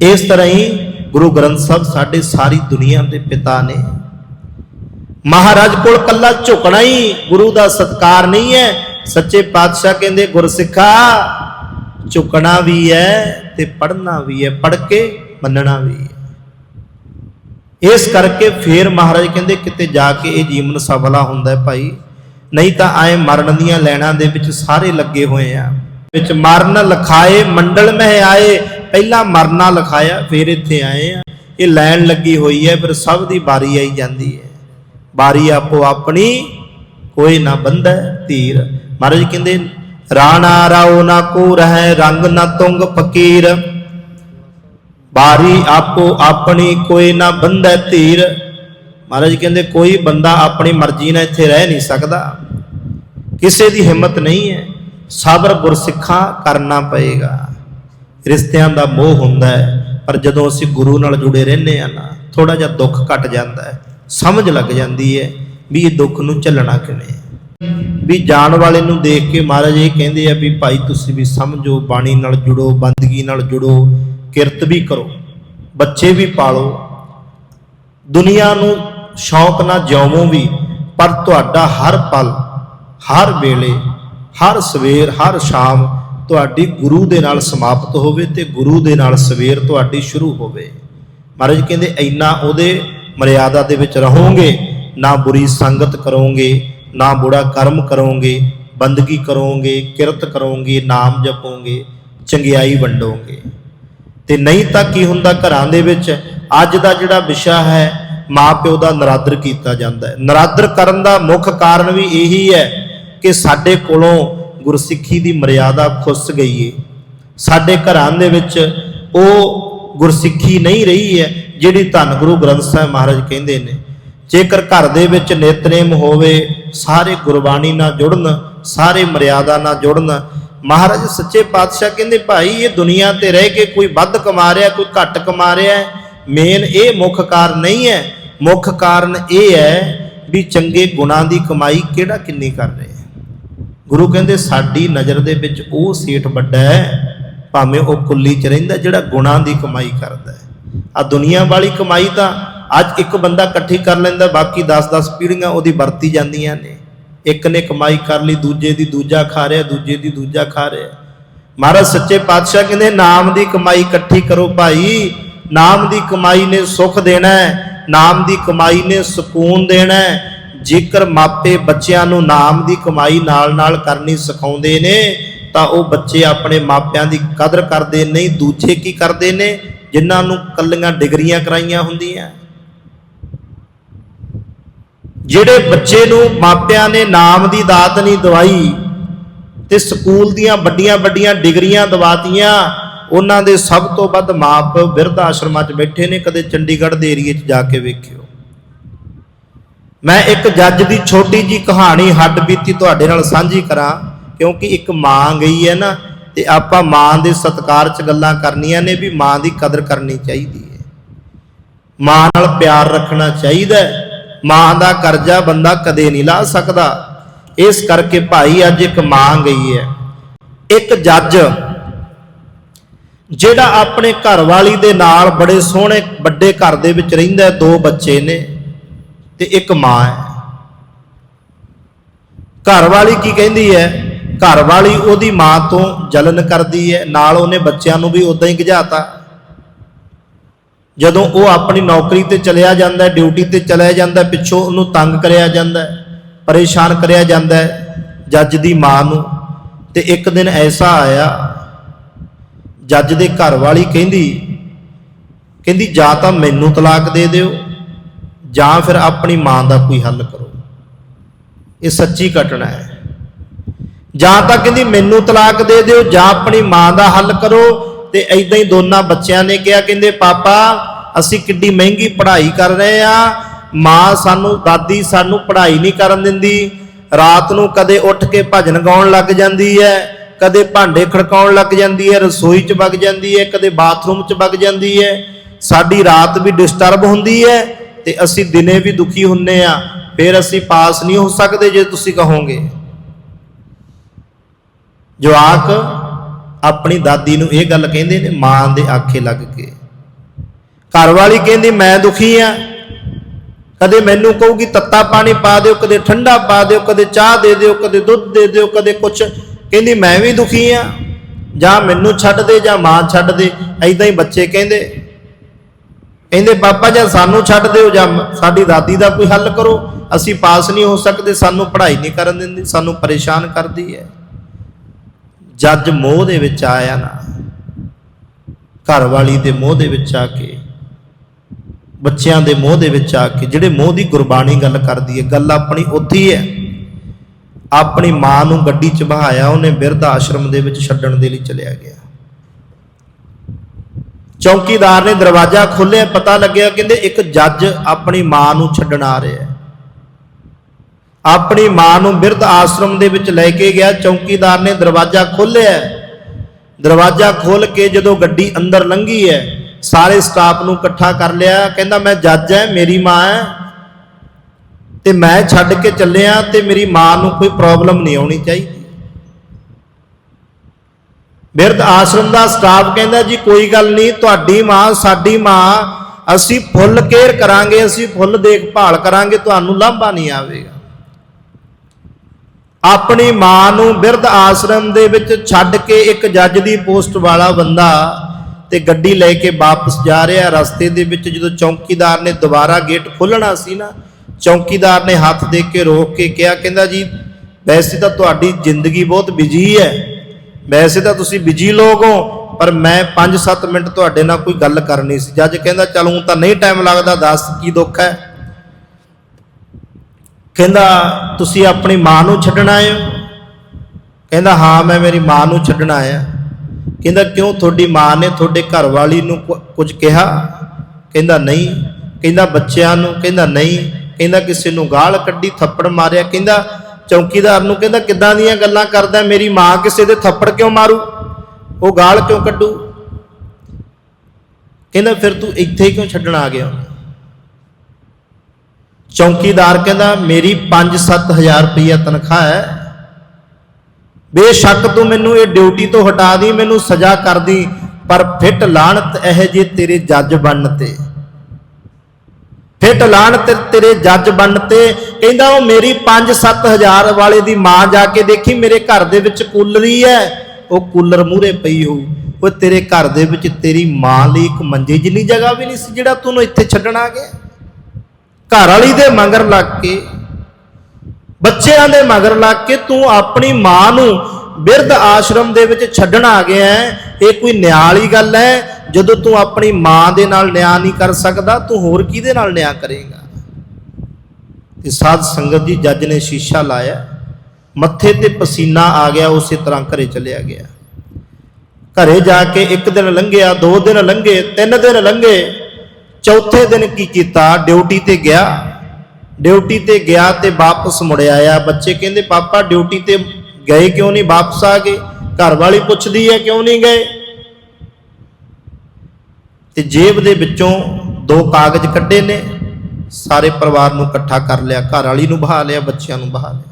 ਇਸ ਤਰ੍ਹਾਂ ਹੀ ਗੁਰੂ ਗ੍ਰੰਥ ਸਾਹਿਬ ਸਾਡੇ ਸਾਰੀ ਦੁਨੀਆ ਦੇ ਪਿਤਾ ਨੇ। ਮਹਾਰਾਜ ਕੋਲ ਕੱਲਾ ਝੁਕਣਾ ਹੀ ਗੁਰੂ ਦਾ ਸਤਕਾਰ ਨਹੀਂ ਹੈ। ਸੱਚੇ ਪਾਤਸ਼ਾਹ ਕਹਿੰਦੇ, ਗੁਰਸਿੱਖਾ, ਝੁਕਣਾ ਵੀ ਹੈ ਤੇ ਪੜ੍ਹਨਾ ਵੀ ਹੈ, ਪੜ੍ਹ ਕੇ ਮੰਨਣਾ ਵੀ ਹੈ। ਇਸ ਕਰਕੇ ਫੇਰ ਮਹਾਰਾਜ ਕਹਿੰਦੇ, ਕਿਤੇ ਜਾ ਕੇ ਇਹ ਜੀਵਨ ਸਫਲਾ ਹੁੰਦਾ ਹੈ ਭਾਈ। ਨਹੀਂ ਤਾਂ ਆਏ ਮਰਨ ਦੀਆਂ ਲੈਣਾ ਦੇ ਵਿੱਚ ਸਾਰੇ ਲੱਗੇ ਹੋਏ ਆ। ਵਿੱਚ ਮਰਨ ਲਖਾਏ, ਮੰਡਲ ਮਹਿ ਆਏ, ਪਹਿਲਾਂ ਮਰਨਾ ਲਿਖਾਇਆ, ਫਿਰ ਇੱਥੇ ਆਏ ਆ। ਇਹ ਲੈਣ ਲੱਗੀ ਹੋਈ ਹੈ, ਫਿਰ ਸਭ ਦੀ ਬਾਰੀ ਆਈ ਜਾਂਦੀ ਹੈ। ਬਾਰੀ ਆਪੋ ਆਪਣੀ, ਕੋਈ ਨਾ ਬੰਧੈ ਧੀਰ। ਮਹਾਰਾਜ ਕਹਿੰਦੇ, ਰਾਣਾ ਰਾਓ ਨਾ ਕੋ ਰਹਿ, ਰੰਗ ਨਾ ਤੁੰਗ ਫਕੀਰ। ਬਾਰੀ ਆਪੋ ਆਪਣੀ ਕੋਈ ਨਾ ਬੰਧੈ ਧੀਰ। ਮਹਾਰਾਜ ਕਹਿੰਦੇ, ਕੋਈ ਬੰਦਾ ਆਪਣੀ ਮਰਜ਼ੀ ਨਾਲ ਇੱਥੇ ਰਹਿ ਨਹੀਂ ਸਕਦਾ। ਕਿਸੇ ਦੀ ਹਿੰਮਤ ਨਹੀਂ ਹੈ। ਸਬਰ ਗੁਰਸਿੱਖਾਂ ਕਰਨਾ ਪਏਗਾ। ਰਿਸ਼ਤਿਆਂ ਦਾ ਮੋਹ ਹੁੰਦਾ ਹੈ, ਪਰ ਜਦੋਂ ਅਸੀਂ ਗੁਰੂ ਨਾਲ ਜੁੜੇ ਰਹਿੰਦੇ ਆ ਨਾ ਥੋੜਾ ਜਿਹਾ ਦੁੱਖ ਘਟ ਜਾਂਦਾ ਹੈ। ਸਮਝ ਲੱਗ ਜਾਂਦੀ ਹੈ ਵੀ ਇਹ ਦੁੱਖ ਨੂੰ ਝੱਲਣਾ ਕਿਵੇਂ ਵੀ ਜਾਣ ਵਾਲੇ ਨੂੰ ਦੇਖ ਕੇ ਮਹਾਰਾਜ ਇਹ ਕਹਿੰਦੇ ਆ ਵੀ ਭਾਈ, ਤੁਸੀਂ ਵੀ ਸਮਝੋ, ਬਾਣੀ ਨਾਲ ਜੁੜੋ, ਬੰਦਗੀ ਨਾਲ ਜੁੜੋ। ਕਿਰਤ ਵੀ ਕਰੋ, ਬੱਚੇ ਵੀ ਪਾਲੋ। ਦੁਨੀਆ ਨੂੰ ਸ਼ੌਕ ਨਾਲ ਜਿਉਵੋ ਵੀ, ਪਰ ਤੁਹਾਡਾ ਹਰ ਪਲ, ਹਰ ਵੇਲੇ, ਹਰ ਸਵੇਰ, ਹਰ ਸ਼ਾਮ ਤੁਹਾਡੀ ਗੁਰੂ ਦੇ ਨਾਲ ਸਮਾਪਤ ਹੋਵੇ ਤੇ ਗੁਰੂ ਦੇ ਨਾਲ ਸਵੇਰ ਤੁਹਾਡੀ ਸ਼ੁਰੂ ਹੋਵੇ। ਮਹਾਰਾਜ ਕਹਿੰਦੇ, ਇੰਨਾ ਉਹਦੇ ਮਰਿਆਦਾ ਦੇ ਵਿੱਚ ਰਹੋਗੇ, ਨਾ ਬੁਰੀ ਸੰਗਤ ਕਰੋਗੇ, ਨਾ ਬੁਰਾ ਕਰਮ ਕਰੋਗੇ, ਬੰਦਗੀ ਕਰੋਗੇ, ਕਿਰਤ ਕਰੋਗੇ, ਨਾਮ ਜਪੋਗੇ, ਚੰਗਿਆਈ ਵੰਡੋਗੇ। ਤੇ ਨਹੀਂ ਤਾਂ ਕੀ ਹੁੰਦਾ ਘਰਾਂ ਦੇ ਵਿੱਚ? ਅੱਜ ਦਾ ਜਿਹੜਾ ਵਿਸ਼ਾ ਹੈ, ਮਾਪਿਓ ਦਾ ਨਰਾਦਰ ਕੀਤਾ ਜਾਂਦਾ ਹੈ। ਨਰਾਦਰ ਕਰਨ ਦਾ ਮੁੱਖ ਕਾਰਨ ਵੀ ਇਹੀ ਹੈ ਕਿ ਸਾਡੇ ਕੋਲੋਂ ਗੁਰਸਿੱਖੀ ਦੀ ਮਰਿਆਦਾ ਖੁੱਸ ਗਈ ਏ। ਸਾਡੇ ਘਰਾਂ ਦੇ ਵਿੱਚ ਉਹ ਗੁਰਸਿੱਖੀ ਨਹੀਂ ਰਹੀ ਹੈ, ਜਿਹੜੀ ਧੰਨ ਗੁਰੂ ਗ੍ਰੰਥ ਸਾਹਿਬ ਮਹਾਰਾਜ ਕਹਿੰਦੇ ਨੇ। ਜੇਕਰ ਘਰ ਦੇ ਵਿੱਚ ਨਿਤਨੇਮ ਹੋਵੇ, ਸਾਰੇ ਗੁਰਬਾਣੀ ਨਾਲ ਜੁੜਨ, ਸਾਰੇ ਮਰਿਆਦਾ ਨਾਲ ਜੁੜਨ ਮਹਾਰਾਜ ਸੱਚੇ ਪਾਤਸ਼ਾਹ ਕਹਿੰਦੇ, ਭਾਈ, ਇਹ ਦੁਨੀਆ ਤੇ ਰਹਿ ਕੇ ਕੋਈ ਵੱਧ ਕਮਾ ਰਿਹਾ, ਕੋਈ ਘੱਟ ਕਮਾ ਰਿਹਾ ਮੇਨ ਇਹ ਮੁੱਖ ਕਾਰਨ ਨਹੀਂ ਹੈ। ਮੁੱਖ ਕਾਰਨ ਇਹ ਹੈ ਵੀ ਚੰਗੇ ਗੁਣਾਂ ਦੀ ਕਮਾਈ ਕਿਹੜਾ ਕਿੰਨੀ ਕਰ ਰਿਹਾ ਹੈ। ਗੁਰੂ ਕਹਿੰਦੇ, ਸਾਡੀ ਨਜ਼ਰ ਦੇ ਵਿੱਚ ਉਹ ਸੇਠ ਵੱਡਾ ਹੈ, ਭਾਵੇਂ ਉਹ ਕੁੱਲੀ ਚ ਰਹਿੰਦਾ, ਜਿਹੜਾ ਗੁਣਾਂ ਦੀ ਕਮਾਈ ਕਰਦਾ ਹੈ। ਆ ਦੁਨੀਆ ਵਾਲੀ ਕਮਾਈ ਤਾਂ ਅੱਜ ਇੱਕ ਬੰਦਾ ਇਕੱਠੀ ਕਰ ਲੈਂਦਾ, ਬਾਕੀ 10-10 ਪੀੜ੍ਹੀਆਂ ਉਹਦੀ ਵਰਤੀ ਜਾਂਦੀਆਂ ਨੇ। ਇੱਕ ਨੇ ਕਮਾਈ ਕਰ ਲਈ, ਦੂਜੇ ਦੀ ਦੂਜਾ ਖਾ ਰਿਹਾ, ਦੂਜੇ ਦੀ ਦੂਜਾ ਖਾ ਰਿਹਾ। ਮਹਾਰਾਜ ਸੱਚੇ ਪਾਤਸ਼ਾਹ ਕਹਿੰਦੇ, ਨਾਮ ਦੀ ਕਮਾਈ ਇਕੱਠੀ ਕਰੋ ਭਾਈ। ਨਾਮ ਦੀ ਕਮਾਈ ਨੇ ਸੁੱਖ ਦੇਣਾ ਹੈ, ਨਾਮ ਦੀ ਕਮਾਈ ਨੇ ਸਕੂਨ ਦੇਣਾ ਹੈ। ਜੇਕਰ ਮਾਪੇ ਬੱਚਿਆਂ ਨੂੰ ਨਾਮ ਦੀ ਕਮਾਈ ਨਾਲ-ਨਾਲ ਕਰਨੀ ਸਿਖਾਉਂਦੇ ਨੇ, ਤਾਂ ਉਹ ਬੱਚੇ ਆਪਣੇ ਮਾਪਿਆਂ ਦੀ ਕਦਰ ਕਰਦੇ ਨਹੀਂ ਦੂਜੇ ਕੀ ਕਰਦੇ ਨੇ? ਜਿਨ੍ਹਾਂ ਨੂੰ ਕੱਲੀਆਂ ਡਿਗਰੀਆਂ ਕਰਾਈਆਂ ਹੁੰਦੀਆਂ। ਜਿਹੜੇ ਬੱਚੇ ਨੂੰ ਮਾਪਿਆਂ ਨੇ ਨਾਮ ਦੀ ਦਾਤ ਨਹੀਂ ਦਵਾਈ ਤੇ ਸਕੂਲ ਦੀਆਂ ਵੱਡੀਆਂ ਵੱਡੀਆਂ ਡਿਗਰੀਆਂ ਦਵਾਤੀਆਂ, ਉਹਨਾਂ ਦੇ ਸਭ ਤੋਂ ਵੱਧ ਮਾਪ ਬਿਰਧ ਆਸ਼ਰਮਾਂ 'ਚ ਬੈਠੇ ਨੇ, ਕਦੇ ਚੰਡੀਗੜ੍ਹ ਦੇ ਏਰੀਏ 'ਚ ਜਾ ਕੇ ਵੇਖਿਓ। ਮੈਂ ਇੱਕ ਜੱਜ ਦੀ ਛੋਟੀ ਜੀ ਕਹਾਣੀ ਹੱਡ ਬੀਤੀ ਤੁਹਾਡੇ ਨਾਲ ਸਾਂਝੀ ਕਰਾਂ, ਕਿਉਂਕਿ ਇੱਕ ਮਾਂ ਗਈ ਹੈ ਨਾ, ਤੇ ਆਪਾਂ ਮਾਂ ਦੇ ਸਤਕਾਰ 'ਚ ਗੱਲਾਂ ਕਰਨੀਆਂ ਨੇ ਵੀ ਮਾਂ ਦੀ ਕਦਰ ਕਰਨੀ ਚਾਹੀਦੀ ਹੈ। ਮਾਂ ਨਾਲ ਪਿਆਰ ਰੱਖਣਾ ਚਾਹੀਦਾ ਹੈ। ਮਾਂ ਦਾ ਕਰਜ਼ਾ ਬੰਦਾ ਕਦੇ ਨਹੀਂ ਲਾ ਸਕਦਾ। ਇਸ ਕਰਕੇ ਭਾਈ ਅੱਜ ਇੱਕ ਮਾਂ ਗਈ ਹੈ। ਇੱਕ ਜੱਜ ਜਿਹੜਾ ਆਪਣੇ ਘਰ ਵਾਲੀ ਦੇ ਨਾਲ ਬੜੇ ਸੋਹਣੇ ਵੱਡੇ ਘਰ ਦੇ ਵਿੱਚ ਰਹਿੰਦਾ ਹੈ, ਦੋ ਬੱਚੇ ਨੇ ਤੇ ਇੱਕ ਮਾਂ ਹੈ। ਘਰ ਵਾਲੀ ਕੀ ਕਹਿੰਦੀ ਹੈ? ਘਰ ਵਾਲੀ ਉਹਦੀ ਮਾਂ ਤੋਂ ਜਲਨ ਕਰਦੀ ਹੈ ਨਾਲ ਉਹਨੇ ਬੱਚਿਆਂ ਨੂੰ ਵੀ ਉਦਾਂ ਹੀ ਗਝਾਤਾ ਜਦੋਂ ਉਹ ਆਪਣੀ ਨੌਕਰੀ ਤੇ ਚਲਿਆ ਜਾਂਦਾ ਹੈ, ਡਿਊਟੀ ਤੇ ਚਲਿਆ ਜਾਂਦਾ ਪਿੱਛੋਂ ਉਹਨੂੰ ਤੰਗ ਕਰਿਆ ਜਾਂਦਾ ਪਰੇਸ਼ਾਨ ਕਰਿਆ ਜਾਂਦਾ ਜੱਜ ਦੀ ਮਾਂ ਨੂੰ। ਤੇ ਇੱਕ ਦਿਨ ਐਸਾ ਆਇਆ, ਜੱਜ ਦੇ ਘਰ ਵਾਲੀ ਕਹਿੰਦੀ ਕਹਿੰਦੀ, ਜਾਂ ਤਾਂ ਮੈਨੂੰ ਤਲਾਕ ਦੇ ਦਿਓ, ਜਾਂ ਫਿਰ ਆਪਣੀ ਮਾਂ ਦਾ ਕੋਈ ਹੱਲ ਕਰੋ। ਇਹ ਸੱਚੀ ਘਟਨਾ ਹੈ। ਜਾਂ ਤਾਂ ਕਹਿੰਦੀ, ਮੈਨੂੰ ਤਲਾਕ ਦੇ ਦਿਓ, ਜਾਂ ਆਪਣੀ ਮਾਂ ਦਾ ਹੱਲ ਕਰੋ। ਤੇ ਐਦਾਂ ਹੀ ਦੋਨਾਂ ਬੱਚਿਆਂ ਨੇ ਕਿਹਾ, ਕਹਿੰਦੇ, ਪਾਪਾ ਅਸੀਂ ਕਿੱਡੀ ਮਹਿੰਗੀ ਪੜ੍ਹਾਈ ਕਰ ਰਹੇ ਆ। ਮਾਂ ਸਾਨੂੰ, ਦਾਦੀ ਸਾਨੂੰ ਪੜ੍ਹਾਈ ਨਹੀਂ ਕਰਨ ਦਿੰਦੀ। ਰਾਤ ਨੂੰ ਕਦੇ ਉੱਠ ਕੇ ਭਜਨ ਗਾਉਣ ਲੱਗ ਜਾਂਦੀ ਹੈ, ਕਦੇ ਭਾਂਡੇ ਖੜਕਾਉਣ ਲੱਗ ਜਾਂਦੀ ਹੈ, ਰਸੋਈ 'ਚ ਵਗ ਜਾਂਦੀ ਹੈ, ਕਦੇ ਬਾਥਰੂਮ 'ਚ ਵਗ ਜਾਂਦੀ ਹੈ। ਸਾਡੀ ਰਾਤ ਵੀ ਡਿਸਟਰਬ ਹੁੰਦੀ ਹੈ ਤੇ ਅਸੀਂ ਦਿਨੇ ਵੀ ਦੁਖੀ ਹੁੰਨੇ ਆ। ਫਿਰ ਅਸੀਂ ਪਾਸ ਨਹੀਂ ਹੋ ਸਕਦੇ ਜੇ ਤੁਸੀਂ ਕਹੋਗੇ। ਜਵਾਕ, ਆਪਣੀ ਦਾਦੀ ਨੂੰ ਇਹ ਗੱਲ ਕਹਿੰਦੇ ਨੇ, ਮਾਂ ਦੇ ਆਖੇ ਲੱਗ ਕੇ। ਘਰ ਵਾਲੀ ਕਹਿੰਦੀ, ਮੈਂ ਦੁਖੀ ਆ। ਕਦੇ ਮੈਨੂੰ ਕਹੂਗੀ, ਤੱਤਾ ਪਾਣੀ ਪਾ ਦਿਓ, ਕਦੇ ਠੰਡਾ ਪਾ ਦਿਓ, ਕਦੇ ਚਾਹ ਦੇ ਦਿਓ, ਕਦੇ ਦੁੱਧ ਦੇ ਦਿਓ, ਕਦੇ ਕੁਛ। ਕਹਿੰਦੀ, ਮੈਂ ਵੀ ਦੁਖੀ ਆ। ਜਾਂ ਮੈਨੂੰ ਛੱਡ ਦੇ ਜਾਂ ਮਾਂ ਛੱਡ ਦੇ। ਐਦਾਂ ਹੀ ਬੱਚੇ ਕਹਿੰਦੇ। ਕਹਿੰਦੇ, ਪਾਪਾ, ਜਾਂ ਸਾਨੂੰ ਛੱਡ ਦਿਓ ਜਾਂ ਸਾਡੀ ਦਾਦੀ ਦਾ ਕੋਈ ਹੱਲ ਕਰੋ। ਅਸੀਂ ਪਾਸ ਨਹੀਂ ਹੋ ਸਕਦੇ, ਸਾਨੂੰ ਪੜ੍ਹਾਈ ਨਹੀਂ ਕਰਨ ਦਿੰਦੀ, ਸਾਨੂੰ ਪਰੇਸ਼ਾਨ ਕਰਦੀ ਹੈ। ਜੱਜ ਮੋਹ ਦੇ ਵਿੱਚ ਆਇਆ ਨਾ। ਘਰ ਵਾਲੀ ਦੇ ਮੋਹ ਦੇ ਵਿੱਚ ਆ ਕੇ ਬੱਚਿਆਂ ਦੇ ਮੋਹ ਦੇ ਵਿੱਚ ਆ ਕੇ ਜਿਹੜੇ ਮੋਹ ਦੀ ਗੁਰਬਾਣੀ ਗੱਲ ਕਰਦੀ ਹੈ, ਗੱਲ ਆਪਣੀ ਉੱਥੇ ਹੈ ਆਪਣੀ ਮਾਂ ਨੂੰ ਗੱਡੀ 'ਚ ਬਹਾਇਆ ਉਹਨੇ ਬਿਰਧ ਆਸ਼ਰਮ ਦੇ ਵਿੱਚ ਛੱਡਣ ਦੇ ਲਈ ਚਲਿਆ ਗਿਆ। ਚੌਕੀਦਾਰ ਨੇ ਦਰਵਾਜ਼ਾ ਖੋਲ੍ਹਿਆ, ਪਤਾ ਲੱਗਿਆ ਕਹਿੰਦੇ ਇੱਕ ਜੱਜ ਆਪਣੀ ਮਾਂ ਨੂੰ ਛੱਡਣ ਆ ਰਿਹਾ ਹੈ। ਆਪਣੀ ਮਾਂ ਨੂੰ ਬਿਰਧ ਆਸ਼ਰਮ ਦੇ ਵਿੱਚ ਲੈ ਕੇ ਗਿਆ, ਚੌਕੀਦਾਰ ਨੇ ਦਰਵਾਜ਼ਾ ਖੋਲ੍ਹਿਆ। ਦਰਵਾਜ਼ਾ ਖੋਲ ਕੇ ਜਦੋਂ ਗੱਡੀ ਅੰਦਰ ਲੰਘੀ ਹੈ ਸਾਰੇ ਸਟਾਫ ਨੂੰ ਇਕੱਠਾ ਕਰ ਲਿਆ। ਕਹਿੰਦਾ, ਮੈਂ ਜੱਜ ਹੈ, ਮੇਰੀ ਮਾਂ ਹੈ ਤੇ ਮੈਂ ਛੱਡ ਕੇ ਚੱਲਿਆ ਤੇ ਮੇਰੀ ਮਾਂ ਨੂੰ ਕੋਈ ਪ੍ਰੋਬਲਮ ਨਹੀਂ ਆਉਣੀ ਚਾਹੀਦੀ। ਬਿਰਧ ਆਸ਼ਰਮ ਦਾ ਸਟਾਫ ਕਹਿੰਦਾ, ਜੀ, ਕੋਈ ਗੱਲ ਨਹੀਂ, ਤੁਹਾਡੀ ਮਾਂ, ਸਾਡੀ ਮਾਂ, ਅਸੀਂ ਫੁੱਲ ਕੇਅਰ ਕਰਾਂਗੇ, ਅਸੀਂ ਫੁੱਲ ਦੇਖਭਾਲ ਕਰਾਂਗੇ, ਤੁਹਾਨੂੰ ਲਾਂਭਾ ਨਹੀਂ ਆਵੇਗਾ। ਆਪਣੀ ਮਾਂ ਨੂੰ ਬਿਰਧ ਆਸ਼ਰਮ ਦੇ ਵਿੱਚ ਛੱਡ ਕੇ ਇੱਕ ਜੱਜ ਦੀ ਪੋਸਟ ਵਾਲਾ ਬੰਦਾ ਤੇ ਗੱਡੀ ਲੈ ਕੇ ਵਾਪਸ ਜਾ ਰਿਹਾ। ਰਸਤੇ ਦੇ ਵਿੱਚ ਜਦੋਂ ਚੌਕੀਦਾਰ ਨੇ ਦੁਬਾਰਾ ਗੇਟ ਖੋਲਣਾ ਸੀ ਨਾ, ਚੌਕੀਦਾਰ ਨੇ ਹੱਥ ਦੇ ਕੇ ਰੋਕ ਕੇ ਕਿਹਾ, ਕਹਿੰਦਾ ਜੀ, ਵੈਸੇ ਤਾਂ ਤੁਹਾਡੀ ਜ਼ਿੰਦਗੀ ਬਹੁਤ ਬਿਜ਼ੀ ਹੈ। ਵੈਸੇ ਤਾਂ ਤੁਸੀਂ ਬਿਜ਼ੀ ਲੋਕ ਹੋ, ਪਰ ਮੈਂ 5-7 ਮਿੰਟ ਤੁਹਾਡੇ ਨਾਲ ਕੋਈ ਗੱਲ ਕਰਨੀ ਸੀ। ਜੱਜ ਕਹਿੰਦਾ, ਚਲ ਹੁਣ ਤਾਂ ਨਹੀਂ ਟਾਈਮ ਲੱਗਦਾ, ਦੱਸ ਕੀ ਦੁੱਖ ਹੈ। ਕਹਿੰਦਾ, ਤੁਸੀਂ ਆਪਣੀ ਮਾਂ ਨੂੰ ਛੱਡਣਾ ਆਏ ਹੋ? ਕਹਿੰਦਾ, ਹਾਂ, ਮੈਂ ਮੇਰੀ ਮਾਂ ਨੂੰ ਛੱਡਣਾ ਆਇਆ। ਕਹਿੰਦਾ, ਕਿਉਂ ਤੁਹਾਡੀ ਮਾਂ ਨੇ ਤੁਹਾਡੇ ਘਰ ਵਾਲੀ ਨੂੰ ਕੁ- ਕੁਝ ਕਿਹਾ? ਕਹਿੰਦਾ, ਨਹੀਂ। ਕਹਿੰਦਾ, ਬੱਚਿਆਂ ਨੂੰ? ਕਹਿੰਦਾ, ਨਹੀਂ। ਕਹਿੰਦਾ, ਕਿਸੇ ਨੂੰ ਗਾਲ ਕੱਢੀ, ਥੱਪੜ ਮਾਰਿਆ। ਕਹਿੰਦਾ, ਚੌਕੀਦਾਰ ਨੂੰ ਕਹਿੰਦਾ, ਕਿੱਦਾਂ ਦੀਆਂ ਗੱਲਾਂ ਕਰਦਾ ਮੇਰੀ ਮਾਂ ਕਿਸੇ ਦੇ ਥੱਪੜ ਕਿਉਂ ਮਾਰੂ? ਉਹ ਗਾਲ ਕਿਉਂ ਕੱਢੂ? ਕਹਿੰਦਾ, ਫਿਰ ਤੂੰ ਇੱਥੇ ਹੀ ਕਿਉਂ ਛੱਡਣ ਆ ਗਿਆ? ਚੌਕੀਦਾਰ ਕਹਿੰਦਾ, ਮੇਰੀ 5-7000 ਰੁਪਈਆ ਤਨਖਾਹ ਹੈ। ਬੇਸ਼ੱਕ ਤੂੰ ਮੈਨੂੰ ਇਹ ਡਿਊਟੀ ਤੋਂ ਹਟਾ ਦੀ, ਮੈਨੂੰ ਸਜ਼ਾ ਕਰ ਦੀ, ਪਰ ਫਿੱਟ ਲਾਣਤ ਇਹ ਜੇ ਤੇਰੇ ਜੱਜ ਬਣਨ ਤੇ। ਫਿੱਟ ਲਾਣਤ ਤੇਰੇ ਜੱਜ ਬਣਨ ਤੇ। ਕਹਿੰਦਾ ਉਹ ਮੇਰੀ 5-7000 ਵਾਲੇ ਦੀ ਮਾਂ ਜਾ ਕੇ ਦੇਖੀ, ਮੇਰੇ ਘਰ ਦੇ ਵਿੱਚ ਕੂਲਰੀ ਹੈ, ਉਹ ਕੂਲਰ ਮੂਹਰੇ ਪਈ ਹੋਊ। ਉਹ ਤੇਰੇ ਘਰ ਦੇ ਵਿੱਚ ਤੇਰੀ ਮਾਂ ਲਈ ਇੱਕ ਮੰਜੇ ਜਿੰਨੀ ਜਗ੍ਹਾ ਵੀ ਨਹੀਂ ਸੀ, ਜਿਹੜਾ ਤੂੰ ਇੱਥੇ ਛੱਡਣਾ ਗਿਆ। ਘਰ ਵਾਲੀ ਦੇ ਮੰਗਰ ਲੱਗ ਕੇ ਬੱਚਿਆਂ ਦੇ ਮਗਰ ਲੱਗ ਕੇ ਤੂੰ ਆਪਣੀ ਮਾਂ ਨੂੰ ਬਿਰਧ ਆਸ਼ਰਮ ਦੇ ਵਿੱਚ ਛੱਡਣ ਆ ਗਿਆ ਹੈ, ਇਹ ਕੋਈ ਨਿਆਂ ਵਾਲੀ ਗੱਲ ਹੈ? ਜਦੋਂ ਤੂੰ ਆਪਣੀ ਮਾਂ ਦੇ ਨਾਲ ਨਿਆਂ ਨਹੀਂ ਕਰ ਸਕਦਾ, ਤੂੰ ਹੋਰ ਕਿਹਦੇ ਨਾਲ ਨਿਆਂ ਕਰੇਗਾ? ਤੇ ਸਾਧ ਸੰਗਤ ਜੀ, ਜੱਜ ਨੇ ਸ਼ੀਸ਼ਾ ਲਾਇਆ, ਮੱਥੇ ਤੇ ਪਸੀਨਾ ਆ ਗਿਆ, ਉਸੇ ਤਰ੍ਹਾਂ ਘਰੇ ਚਲਿਆ ਗਿਆ। ਘਰੇ ਜਾ ਕੇ ਇੱਕ ਦਿਨ ਲੰਘਿਆ, ਦੋ ਦਿਨ ਲੰਘੇ, ਤਿੰਨ ਦਿਨ ਲੰਘੇ, ਚੌਥੇ ਦਿਨ ਕੀ ਕੀਤਾ? ਡਿਊਟੀ ਤੇ ਗਿਆ। ਡਿਊਟੀ ਤੇ ਗਿਆ ਤੇ ਵਾਪਸ ਮੁੜ ਆਇਆ। ਬੱਚੇ ਕਹਿੰਦੇ, ਪਾਪਾ, ਡਿਊਟੀ ਤੇ ਗਏ ਕਿਉਂ ਨਹੀਂ? ਵਾਪਸ ਆ ਗਏ। ਘਰ ਵਾਲੀ ਪੁੱਛਦੀ ਹੈ, ਕਿਉਂ ਨਹੀਂ ਗਏ? ਤੇ ਜੇਬ ਦੇ ਵਿੱਚੋਂ ਦੋ ਕਾਗਜ਼ ਕੱਢੇ ਨੇ। ਸਾਰੇ ਪਰਿਵਾਰ ਨੂੰ ਇਕੱਠਾ ਕਰ ਲਿਆ। ਘਰ ਵਾਲੀ ਨੂੰ ਬਹਾ ਲਿਆ, ਬੱਚਿਆਂ ਨੂੰ ਬਹਾ ਲਿਆ।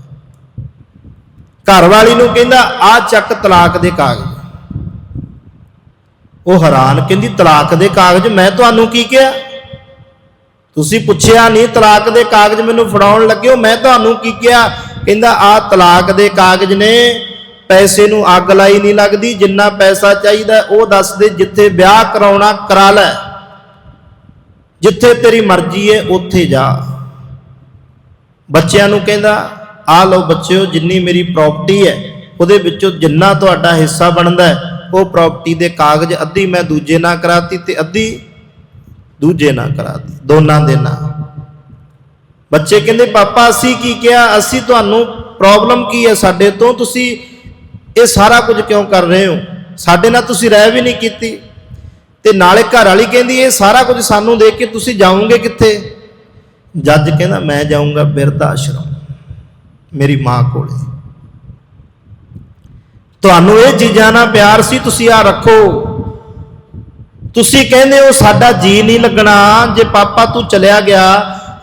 ਘਰ ਵਾਲੀ ਨੂੰ ਕਹਿੰਦਾ, ਆ ਚੱਕ ਤਲਾਕ ਦੇ ਕਾਗਜ਼। ਉਹ ਹੈਰਾਨ, ਕਹਿੰਦੀ, ਤਲਾਕ ਦੇ ਕਾਗਜ਼? ਮੈਂ ਤੁਹਾਨੂੰ ਕੀ ਕਿਹਾ? ਤੁਸੀਂ ਪੁੱਛਿਆ ਨਹੀਂ, ਤਲਾਕ ਦੇ ਕਾਗਜ਼ ਮੈਨੂੰ ਫੜਾਉਣ ਲੱਗੇ ਹੋ, ਮੈਂ ਤੁਹਾਨੂੰ ਕੀ ਕਿਹਾ? ਕਹਿੰਦਾ ਆ ਤਲਾਕ ਦੇ ਕਾਗਜ਼ ਨੇ, ਪੈਸੇ ਨੂੰ ਅੱਗ ਲਾਈ ਨਹੀਂ ਲੱਗਦੀ, ਜਿੰਨਾ ਪੈਸਾ ਚਾਹੀਦਾ, ਉਹ ਦੱਸ ਦੇ, ਜਿੱਥੇ ਵਿਆਹ ਕਰਾਉਣਾ, ਕਰਾ ਲੈ। ਜਿੱਥੇ ਤੇਰੀ ਮਰਜ਼ੀ ਹੈ ਉੱਥੇ ਜਾ। ਬੱਚਿਆਂ ਨੂੰ ਕਹਿੰਦਾ ਆ ਲਓ ਬੱਚਿਓ, ਜਿੰਨੀ ਮੇਰੀ ਪ੍ਰਾਪਰਟੀ ਹੈ ਉਹਦੇ ਵਿੱਚੋਂ ਜਿੰਨਾ ਤੁਹਾਡਾ ਹਿੱਸਾ ਬਣਦਾ ਉਹ ਪ੍ਰਾਪਰਟੀ ਦੇ ਕਾਗਜ਼ ਅੱਧੀ ਮੈਂ ਦੂਜੇ ਨਾਲ ਕਰਾਤੀ ਤੇ ਅੱਧੀ ਦੂਜੇ ਨਾਲ ਕਰਾਤੀ ਦੋਨਾਂ ਦੇ ਨਾਲ ਬੱਚੇ ਕਹਿੰਦੇ, ਪਾਪਾ, ਅਸੀਂ ਕੀ ਕਿਹਾ? ਅਸੀਂ ਤੁਹਾਨੂੰ ਪ੍ਰੋਬਲਮ ਕੀ ਹੈ ਸਾਡੇ ਤੋਂ? ਤੁਸੀਂ ਇਹ ਸਾਰਾ ਕੁਝ ਕਿਉਂ ਕਰ ਰਹੇ ਹੋ? ਸਾਡੇ ਨਾਲ ਤੁਸੀਂ ਰਹਿ ਵੀ ਨਹੀਂ ਕੀਤੀ। ਤੇ ਨਾਲੇ ਘਰ ਵਾਲੀ ਕਹਿੰਦੀ, ਇਹ ਸਾਰਾ ਕੁਝ ਸਾਨੂੰ ਦੇਖ ਕੇ ਤੁਸੀਂ ਜਾਓਗੇ ਕਿੱਥੇ? ਜੱਜ ਕਹਿੰਦਾ, ਮੈਂ ਜਾਊਂਗਾ ਬਿਰਧ ਆਸ਼ਰਮ, ਮੇਰੀ ਮਾਂ ਕੋਲੇ। ਤੁਹਾਨੂੰ ਇਹ ਚੀਜ਼ਾਂ ਨਾਲ ਪਿਆਰ ਸੀ, ਤੁਸੀਂ ਆ ਰੱਖੋ। ਤੁਸੀਂ ਕਹਿੰਦੇ ਹੋ, ਸਾਡਾ ਜੀ ਨਹੀਂ ਲੱਗਣਾ, ਜੇ ਪਾਪਾ ਤੂੰ ਚਲਿਆ ਗਿਆ,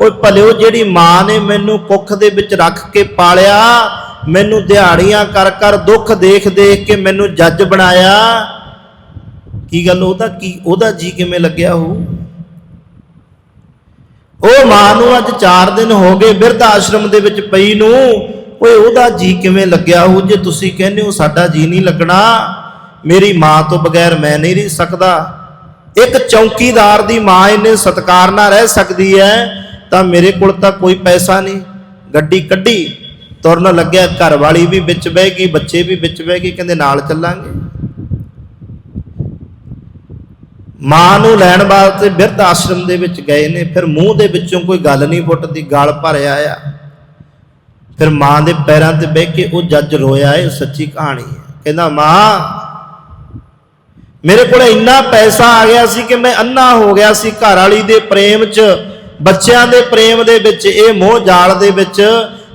ਓਏ ਭਲਿਓ ਜਿਹੜੀ ਮਾਂ ਨੇ ਮੈਨੂੰ ਕੁੱਖ ਦੇ ਵਿੱਚ ਰੱਖ ਕੇ ਪਾਲਿਆ, ਮੈਨੂੰ ਦਿਹਾੜੀਆਂ ਕਰ ਕਰ ਦੁੱਖ ਦੇਖ ਦੇਖ ਕੇ ਮੈਨੂੰ ਜੱਜ ਬਣਾਇਆ। ਕੀ ਗੱਲ ਉਹਦਾ, ਕੀ ਉਹਦਾ ਜੀ ਕਿਵੇਂ ਲੱਗਿਆ ਹੋ ਉਹ ਮਾਂ ਨੂੰ ਅੱਜ 4 ਦਿਨ ਹੋ ਗਏ ਬਿਰਧ ਆਸ਼ਰਮ ਦੇ ਵਿੱਚ ਪਈ ਨੂੰ। ਓਏ ਉਹਦਾ ਜੀ ਕਿਵੇਂ ਲੱਗਿਆ ਹੋ ਜੇ ਤੁਸੀਂ ਕਹਿੰਦੇ ਹੋ, ਸਾਡਾ ਜੀ ਨਹੀਂ ਲੱਗਣਾ, ਮੇਰੀ ਮਾਂ ਤੋਂ ਬਗੈਰ ਮੈਂ ਨਹੀਂ ਰਹਿ ਸਕਦਾ। ਇੱਕ ਚੌਕੀਦਾਰ ਦੀ ਮਾਂ ਇਹਨੇ ਸਤਕਾਰ ਨਾ ਰਹਿ ਸਕਦੀ ਹੈ, ਤਾਂ ਮੇਰੇ ਕੋਲ ਤਾਂ ਕੋਈ ਪੈਸਾ ਨਹੀਂ। ਗੱਡੀ ਕੱਢੀ, ਤੁਰਨ ਲੱਗਿਆ ਘਰ ਵਾਲੀ ਵੀ ਵਿੱਚ ਬਹਿ ਗਈ, ਬੱਚੇ ਵੀ ਵਿੱਚ ਬਹਿ ਗਏ, ਕਹਿੰਦੇ ਨਾਲ ਚੱਲਾਂਗੇ। ਮਾਂ ਨੂੰ ਲੈਣ ਵਾਸਤੇ ਬਿਰਧ ਆਸ਼ਰਮ ਦੇ ਵਿੱਚ ਗਏ ਨੇ, ਫਿਰ ਮੂੰਹ ਦੇ ਵਿੱਚੋਂ ਕੋਈ ਗੱਲ ਨਹੀਂ ਫੁੱਟਦੀ, ਗਾਲ ਭਰਿਆ ਆ ਫਿਰ ਮਾਂ ਦੇ ਪੈਰਾਂ ਤੇ ਬਹਿ ਕੇ ਉਹ ਜੱਜ ਰੋਇਆ, ਇਹ ਸੱਚੀ ਕਹਾਣੀ ਹੈ। ਕਹਿੰਦਾ, ਮਾਂ ਮੇਰੇ ਕੋਲ ਇੰਨਾ ਪੈਸਾ ਆ ਗਿਆ ਸੀ ਕਿ ਮੈਂ ਅੰਨਾ ਹੋ ਗਿਆ ਸੀ ਘਰ ਵਾਲੀ ਦੇ ਪ੍ਰੇਮ 'ਚ, ਬੱਚਿਆਂ ਦੇ ਪ੍ਰੇਮ ਦੇ ਵਿੱਚ, ਇਹ ਮੋਹ ਜਾਲ ਦੇ ਵਿੱਚ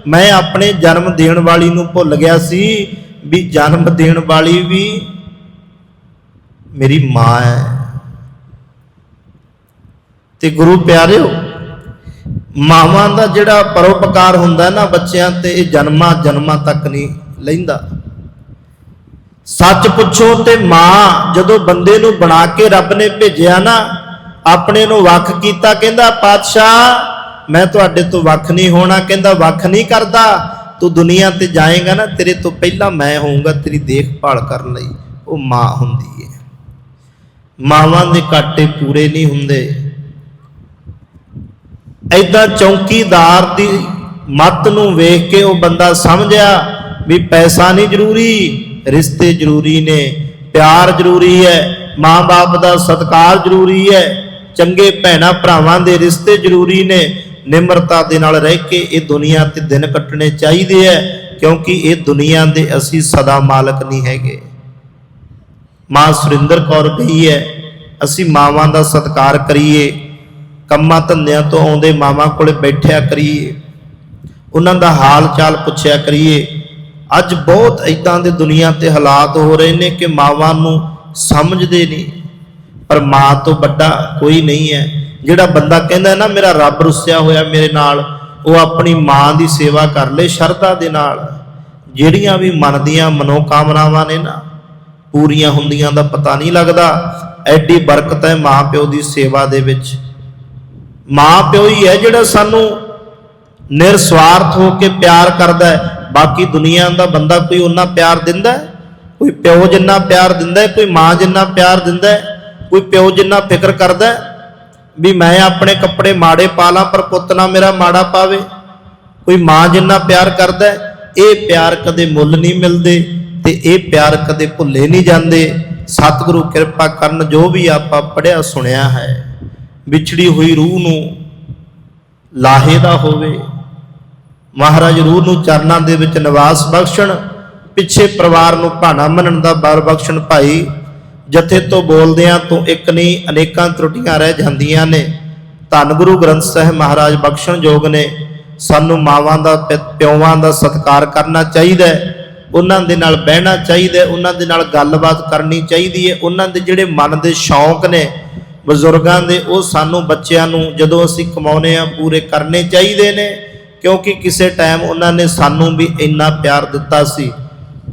ਮੈਂ ਆਪਣੇ ਜਨਮ ਦੇਣ ਵਾਲੀ ਨੂੰ ਭੁੱਲ ਗਿਆ ਸੀ ਵੀ ਜਨਮ ਦੇਣ ਵਾਲੀ ਵੀ ਮੇਰੀ ਮਾਂ ਹੈ। ਤੇ ਗੁਰੂ ਪਿਆਰਿਓ, ਮਾਵਾਂ ਦਾ ਜਿਹੜਾ ਪਰਉਪਕਾਰ ਹੁੰਦਾ ਨਾ ਬੱਚਿਆਂ ਤੇ, ਇਹ ਜਨਮਾਂ ਜਨਮਾਂ ਤੱਕ ਨਹੀਂ ਲੈਂਦਾ। ਸੱਚ ਪੁੱਛੋ ਤੇ ਮਾਂ, ਜਦੋਂ ਬੰਦੇ ਨੂੰ ਬਣਾ ਕੇ ਰੱਬ ਨੇ ਭੇਜਿਆ ਨਾ, ਆਪਣੇ ਨੂੰ ਵੱਖ ਕੀਤਾ, ਕਹਿੰਦਾ, ਪਾਤਸ਼ਾਹ, ਮੈਂ ਤੁਹਾਡੇ ਤੋਂ ਵੱਖ ਨਹੀਂ ਹੋਣਾ। ਕਹਿੰਦਾ, ਵੱਖ ਨਹੀਂ ਕਰਦਾ। ਤੂੰ ਦੁਨੀਆ ਤੇ ਜਾਏਗਾ ਨਾ, ਤੇਰੇ ਤੋਂ ਪਹਿਲਾਂ ਮੈਂ ਹੋਊਗਾ ਤੇਰੀ ਦੇਖਭਾਲ ਕਰਨ ਲਈ। ਉਹ ਮਾਂ ਹੁੰਦੀ ਹੈ ਮਾਵਾਂ ਦੇ ਕਾਟੇ ਪੂਰੇ ਨਹੀਂ ਹੁੰਦੇ। ਐਦਾਂ ਚੌਕੀਦਾਰ ਦੀ ਮੱਤ ਨੂੰ ਵੇਖ ਕੇ ਉਹ ਬੰਦਾ ਸਮਝਿਆ ਵੀ ਪੈਸਾ ਨਹੀਂ ਜ਼ਰੂਰੀ ਰਿਸ਼ਤੇ ਜ਼ਰੂਰੀ ਨੇ, ਪਿਆਰ ਜ਼ਰੂਰੀ ਹੈ, ਮਾਂ-ਬਾਪ ਦਾ ਸਤਿਕਾਰ ਜ਼ਰੂਰੀ ਹੈ, ਚੰਗੇ ਭੈਣਾ ਭਰਾਵਾਂ ਦੇ ਰਿਸ਼ਤੇ ਜ਼ਰੂਰੀ ਨੇ, ਨਿਮਰਤਾ ਦੇ ਨਾਲ ਰਹਿ ਕੇ ਇਹ ਦੁਨੀਆ ਤੇ ਦਿਨ ਕੱਟਣੇ ਚਾਹੀਦੇ ਹੈ, ਕਿਉਂਕਿ ਇਹ ਦੁਨੀਆ ਦੇ ਅਸੀਂ ਸਦਾ ਮਾਲਕ ਨਹੀਂ ਹੈਗੇ। ਮਾਂ ਸੁਰਿੰਦਰ ਕੌਰ ਕਹੀ ਹੈ, ਅਸੀਂ ਮਾਵਾਂ ਦਾ ਸਤਿਕਾਰ ਕਰੀਏ, ਕੰਮਾਂ ਧੰਦਿਆਂ ਤੋਂ ਆਉਂਦੇ ਮਾਵਾਂ ਕੋਲੇ ਬੈਠਿਆ ਕਰੀਏ, ਉਹਨਾਂ ਦਾ ਹਾਲ ਚਾਲ ਪੁੱਛਿਆ ਕਰੀਏ ਅੱਜ ਬਹੁਤ ਇਦਾਂ ਦੇ ਦੁਨੀਆ ਤੇ ਹਾਲਾਤ ਹੋ ਰਹੇ ਨੇ ਕਿ ਮਾਵਾਂ ਨੂੰ ਸਮਝਦੇ ਨਹੀਂ। ਪਰ ਮਾਂ ਤੋਂ ਵੱਡਾ ਕੋਈ ਨਹੀਂ ਹੈ। ਜਿਹੜਾ ਬੰਦਾ ਕਹਿੰਦਾ ਨਾ, ਮੇਰਾ ਰੱਬ ਰੁੱਸਿਆ ਹੋਇਆ ਮੇਰੇ ਨਾਲ, ਉਹ ਆਪਣੀ ਮਾਂ ਦੀ ਸੇਵਾ ਕਰ ਲੇ ਸ਼ਰਧਾ ਦੇ ਨਾਲ। ਜਿਹੜੀਆਂ ਵੀ ਮਨ ਦੀਆਂ ਮਨੋਕਾਮਨਾਵਾਂ ਨੇ ਨਾ, ਪੂਰੀਆਂ ਹੁੰਦੀਆਂ ਦਾ ਪਤਾ ਨਹੀਂ ਲੱਗਦਾ। ਐਡੀ ਬਰਕਤ ਹੈ ਮਾਂ ਪਿਓ ਦੀ ਸੇਵਾ ਦੇ ਵਿੱਚ। ਮਾਂ ਪਿਓ ਹੀ ਹੈ ਜਿਹੜਾ ਸਾਨੂੰ ਨਿਰਸਵਾਰਥ ਹੋ ਕੇ ਪਿਆਰ ਕਰਦਾ ਹੈ। ਬਾਕੀ ਦੁਨੀਆ ਦਾ ਬੰਦਾ ਕੋਈ ਉਹਨਾਂ ਪਿਆਰ ਦਿੰਦਾ ਹੈ? ਕੋਈ ਪਿਓ ਜਿੰਨਾ ਪਿਆਰ ਦਿੰਦਾ ਹੈ, ਕੋਈ ਮਾਂ ਜਿੰਨਾ ਪਿਆਰ ਦਿੰਦਾ ਹੈ, ਕੋਈ ਪਿਓ ਜਿੰਨਾ ਫਿਕਰ ਕਰਦਾ ਹੈ? ਵੀ ਮੈਂ ਆਪਣੇ ਕੱਪੜੇ ਮਾੜੇ ਪਾ ਲਾਂ ਪਰ ਪੁੱਤ ਨਾ ਮੇਰਾ ਮਾੜਾ ਪਾਵੇ। ਕੋਈ ਮਾਂ ਜਿੰਨਾ ਪਿਆਰ ਕਰਦਾ ਇਹ ਪਿਆਰ ਕਦੇ ਮੁੱਲ ਨਹੀਂ ਮਿਲਦੇ ਤੇ ਇਹ ਪਿਆਰ ਕਦੇ ਭੁੱਲੇ ਨਹੀਂ ਜਾਂਦੇ। ਸਤਿਗੁਰੂ ਕਿਰਪਾ ਕਰਨ ਜੋ ਵੀ ਆਪਾਂ ਪੜਿਆ ਸੁਣਿਆ ਹੈ ਵਿਛੜੀ ਹੋਈ ਰੂਹ ਨੂੰ ਲਾਹੇ ਦਾ ਹੋਵੇ ਮਹਾਰਾਜ ਰੂਹ ਨੂੰ ਚਰਨਾਂ ਦੇ ਵਿੱਚ ਨਿਵਾਸ ਬਖਸ਼ਣ, ਪਿੱਛੇ ਪਰਿਵਾਰ ਨੂੰ ਭਾਣਾ ਮੰਨਣ ਦਾ ਬਰ ਬਖਸ਼ਣ ਭਾਈ, ਜਥੇ ਤੋਂ ਬੋਲਦਿਆਂ ਤੋਂ ਇੱਕ ਨਹੀਂ ਅਨੇਕਾਂ ਤਰੁੱਟੀਆਂ ਰਹਿ ਜਾਂਦੀਆਂ ਨੇ। ਧੰਨ ਗੁਰੂ ਗ੍ਰੰਥ ਸਾਹਿਬ ਮਹਾਰਾਜ ਬਖਸ਼ਣ ਯੋਗ ਨੇ, ਸਾਨੂੰ ਮਾਵਾਂ ਦਾ ਪਿ- ਪਿਓਾਂ ਦਾ ਸਤਿਕਾਰ ਕਰਨਾ ਚਾਹੀਦਾ ਉਹਨਾਂ ਦੇ ਨਾਲ ਬਹਿਣਾ ਚਾਹੀਦਾ ਉਹਨਾਂ ਦੇ ਨਾਲ ਗੱਲਬਾਤ ਕਰਨੀ ਚਾਹੀਦੀ ਹੈ। ਉਹਨਾਂ ਦੇ ਜਿਹੜੇ ਮਨ ਦੇ ਸ਼ੌਂਕ ਨੇ, ਬਜ਼ੁਰਗਾਂ ਦੇ, ਉਹ ਸਾਨੂੰ ਬੱਚਿਆਂ ਨੂੰ ਜਦੋਂ ਅਸੀਂ ਕਮਾਉਨੇ ਆ ਪੂਰੇ ਕਰਨੇ ਚਾਹੀਦੇ ਨੇ। ਕਿਉਂਕਿ ਕਿਸੇ ਟਾਈਮ ਉਹਨਾਂ ਨੇ ਸਾਨੂੰ ਵੀ ਇੰਨਾ ਪਿਆਰ ਦਿੱਤਾ ਸੀ।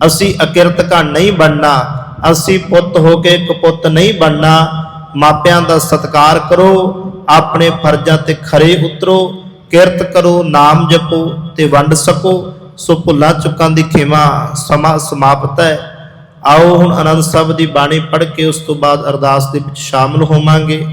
ਅਸੀਂ ਅਕਿਰਤਕਾ ਨਹੀਂ ਬਣਨਾ, ਅਸੀਂ ਪੁੱਤ ਹੋ ਕੇ ਕਪੁੱਤ ਨਹੀਂ ਬਣਨਾ। ਮਾਪਿਆਂ ਦਾ ਸਤਿਕਾਰ ਕਰੋ, ਆਪਣੇ ਫਰਜ਼ਾਂ ਤੇ ਖਰੇ ਉਤਰੋ, ਕਿਰਤ ਕਰੋ, ਨਾਮ ਜਪੋ ਤੇ ਵੰਡ ਸਕੋ। ਸੋ ਭੁੱਲਾਂ ਚੁੱਕਾਂ ਦੀ ਖਿਮਾ ਸਮਾ ਸਮਾਪਤ ਹੈ। ਆਓ ਹੁਣ ਆਨੰਦ ਸਾਹਿਬ ਦੀ ਬਾਣੀ ਪੜ੍ਹ ਕੇ ਉਸ ਤੋਂ ਬਾਅਦ ਅਰਦਾਸ ਦੇ ਵਿੱਚ ਸ਼ਾਮਲ ਹੋਵਾਂਗੇ।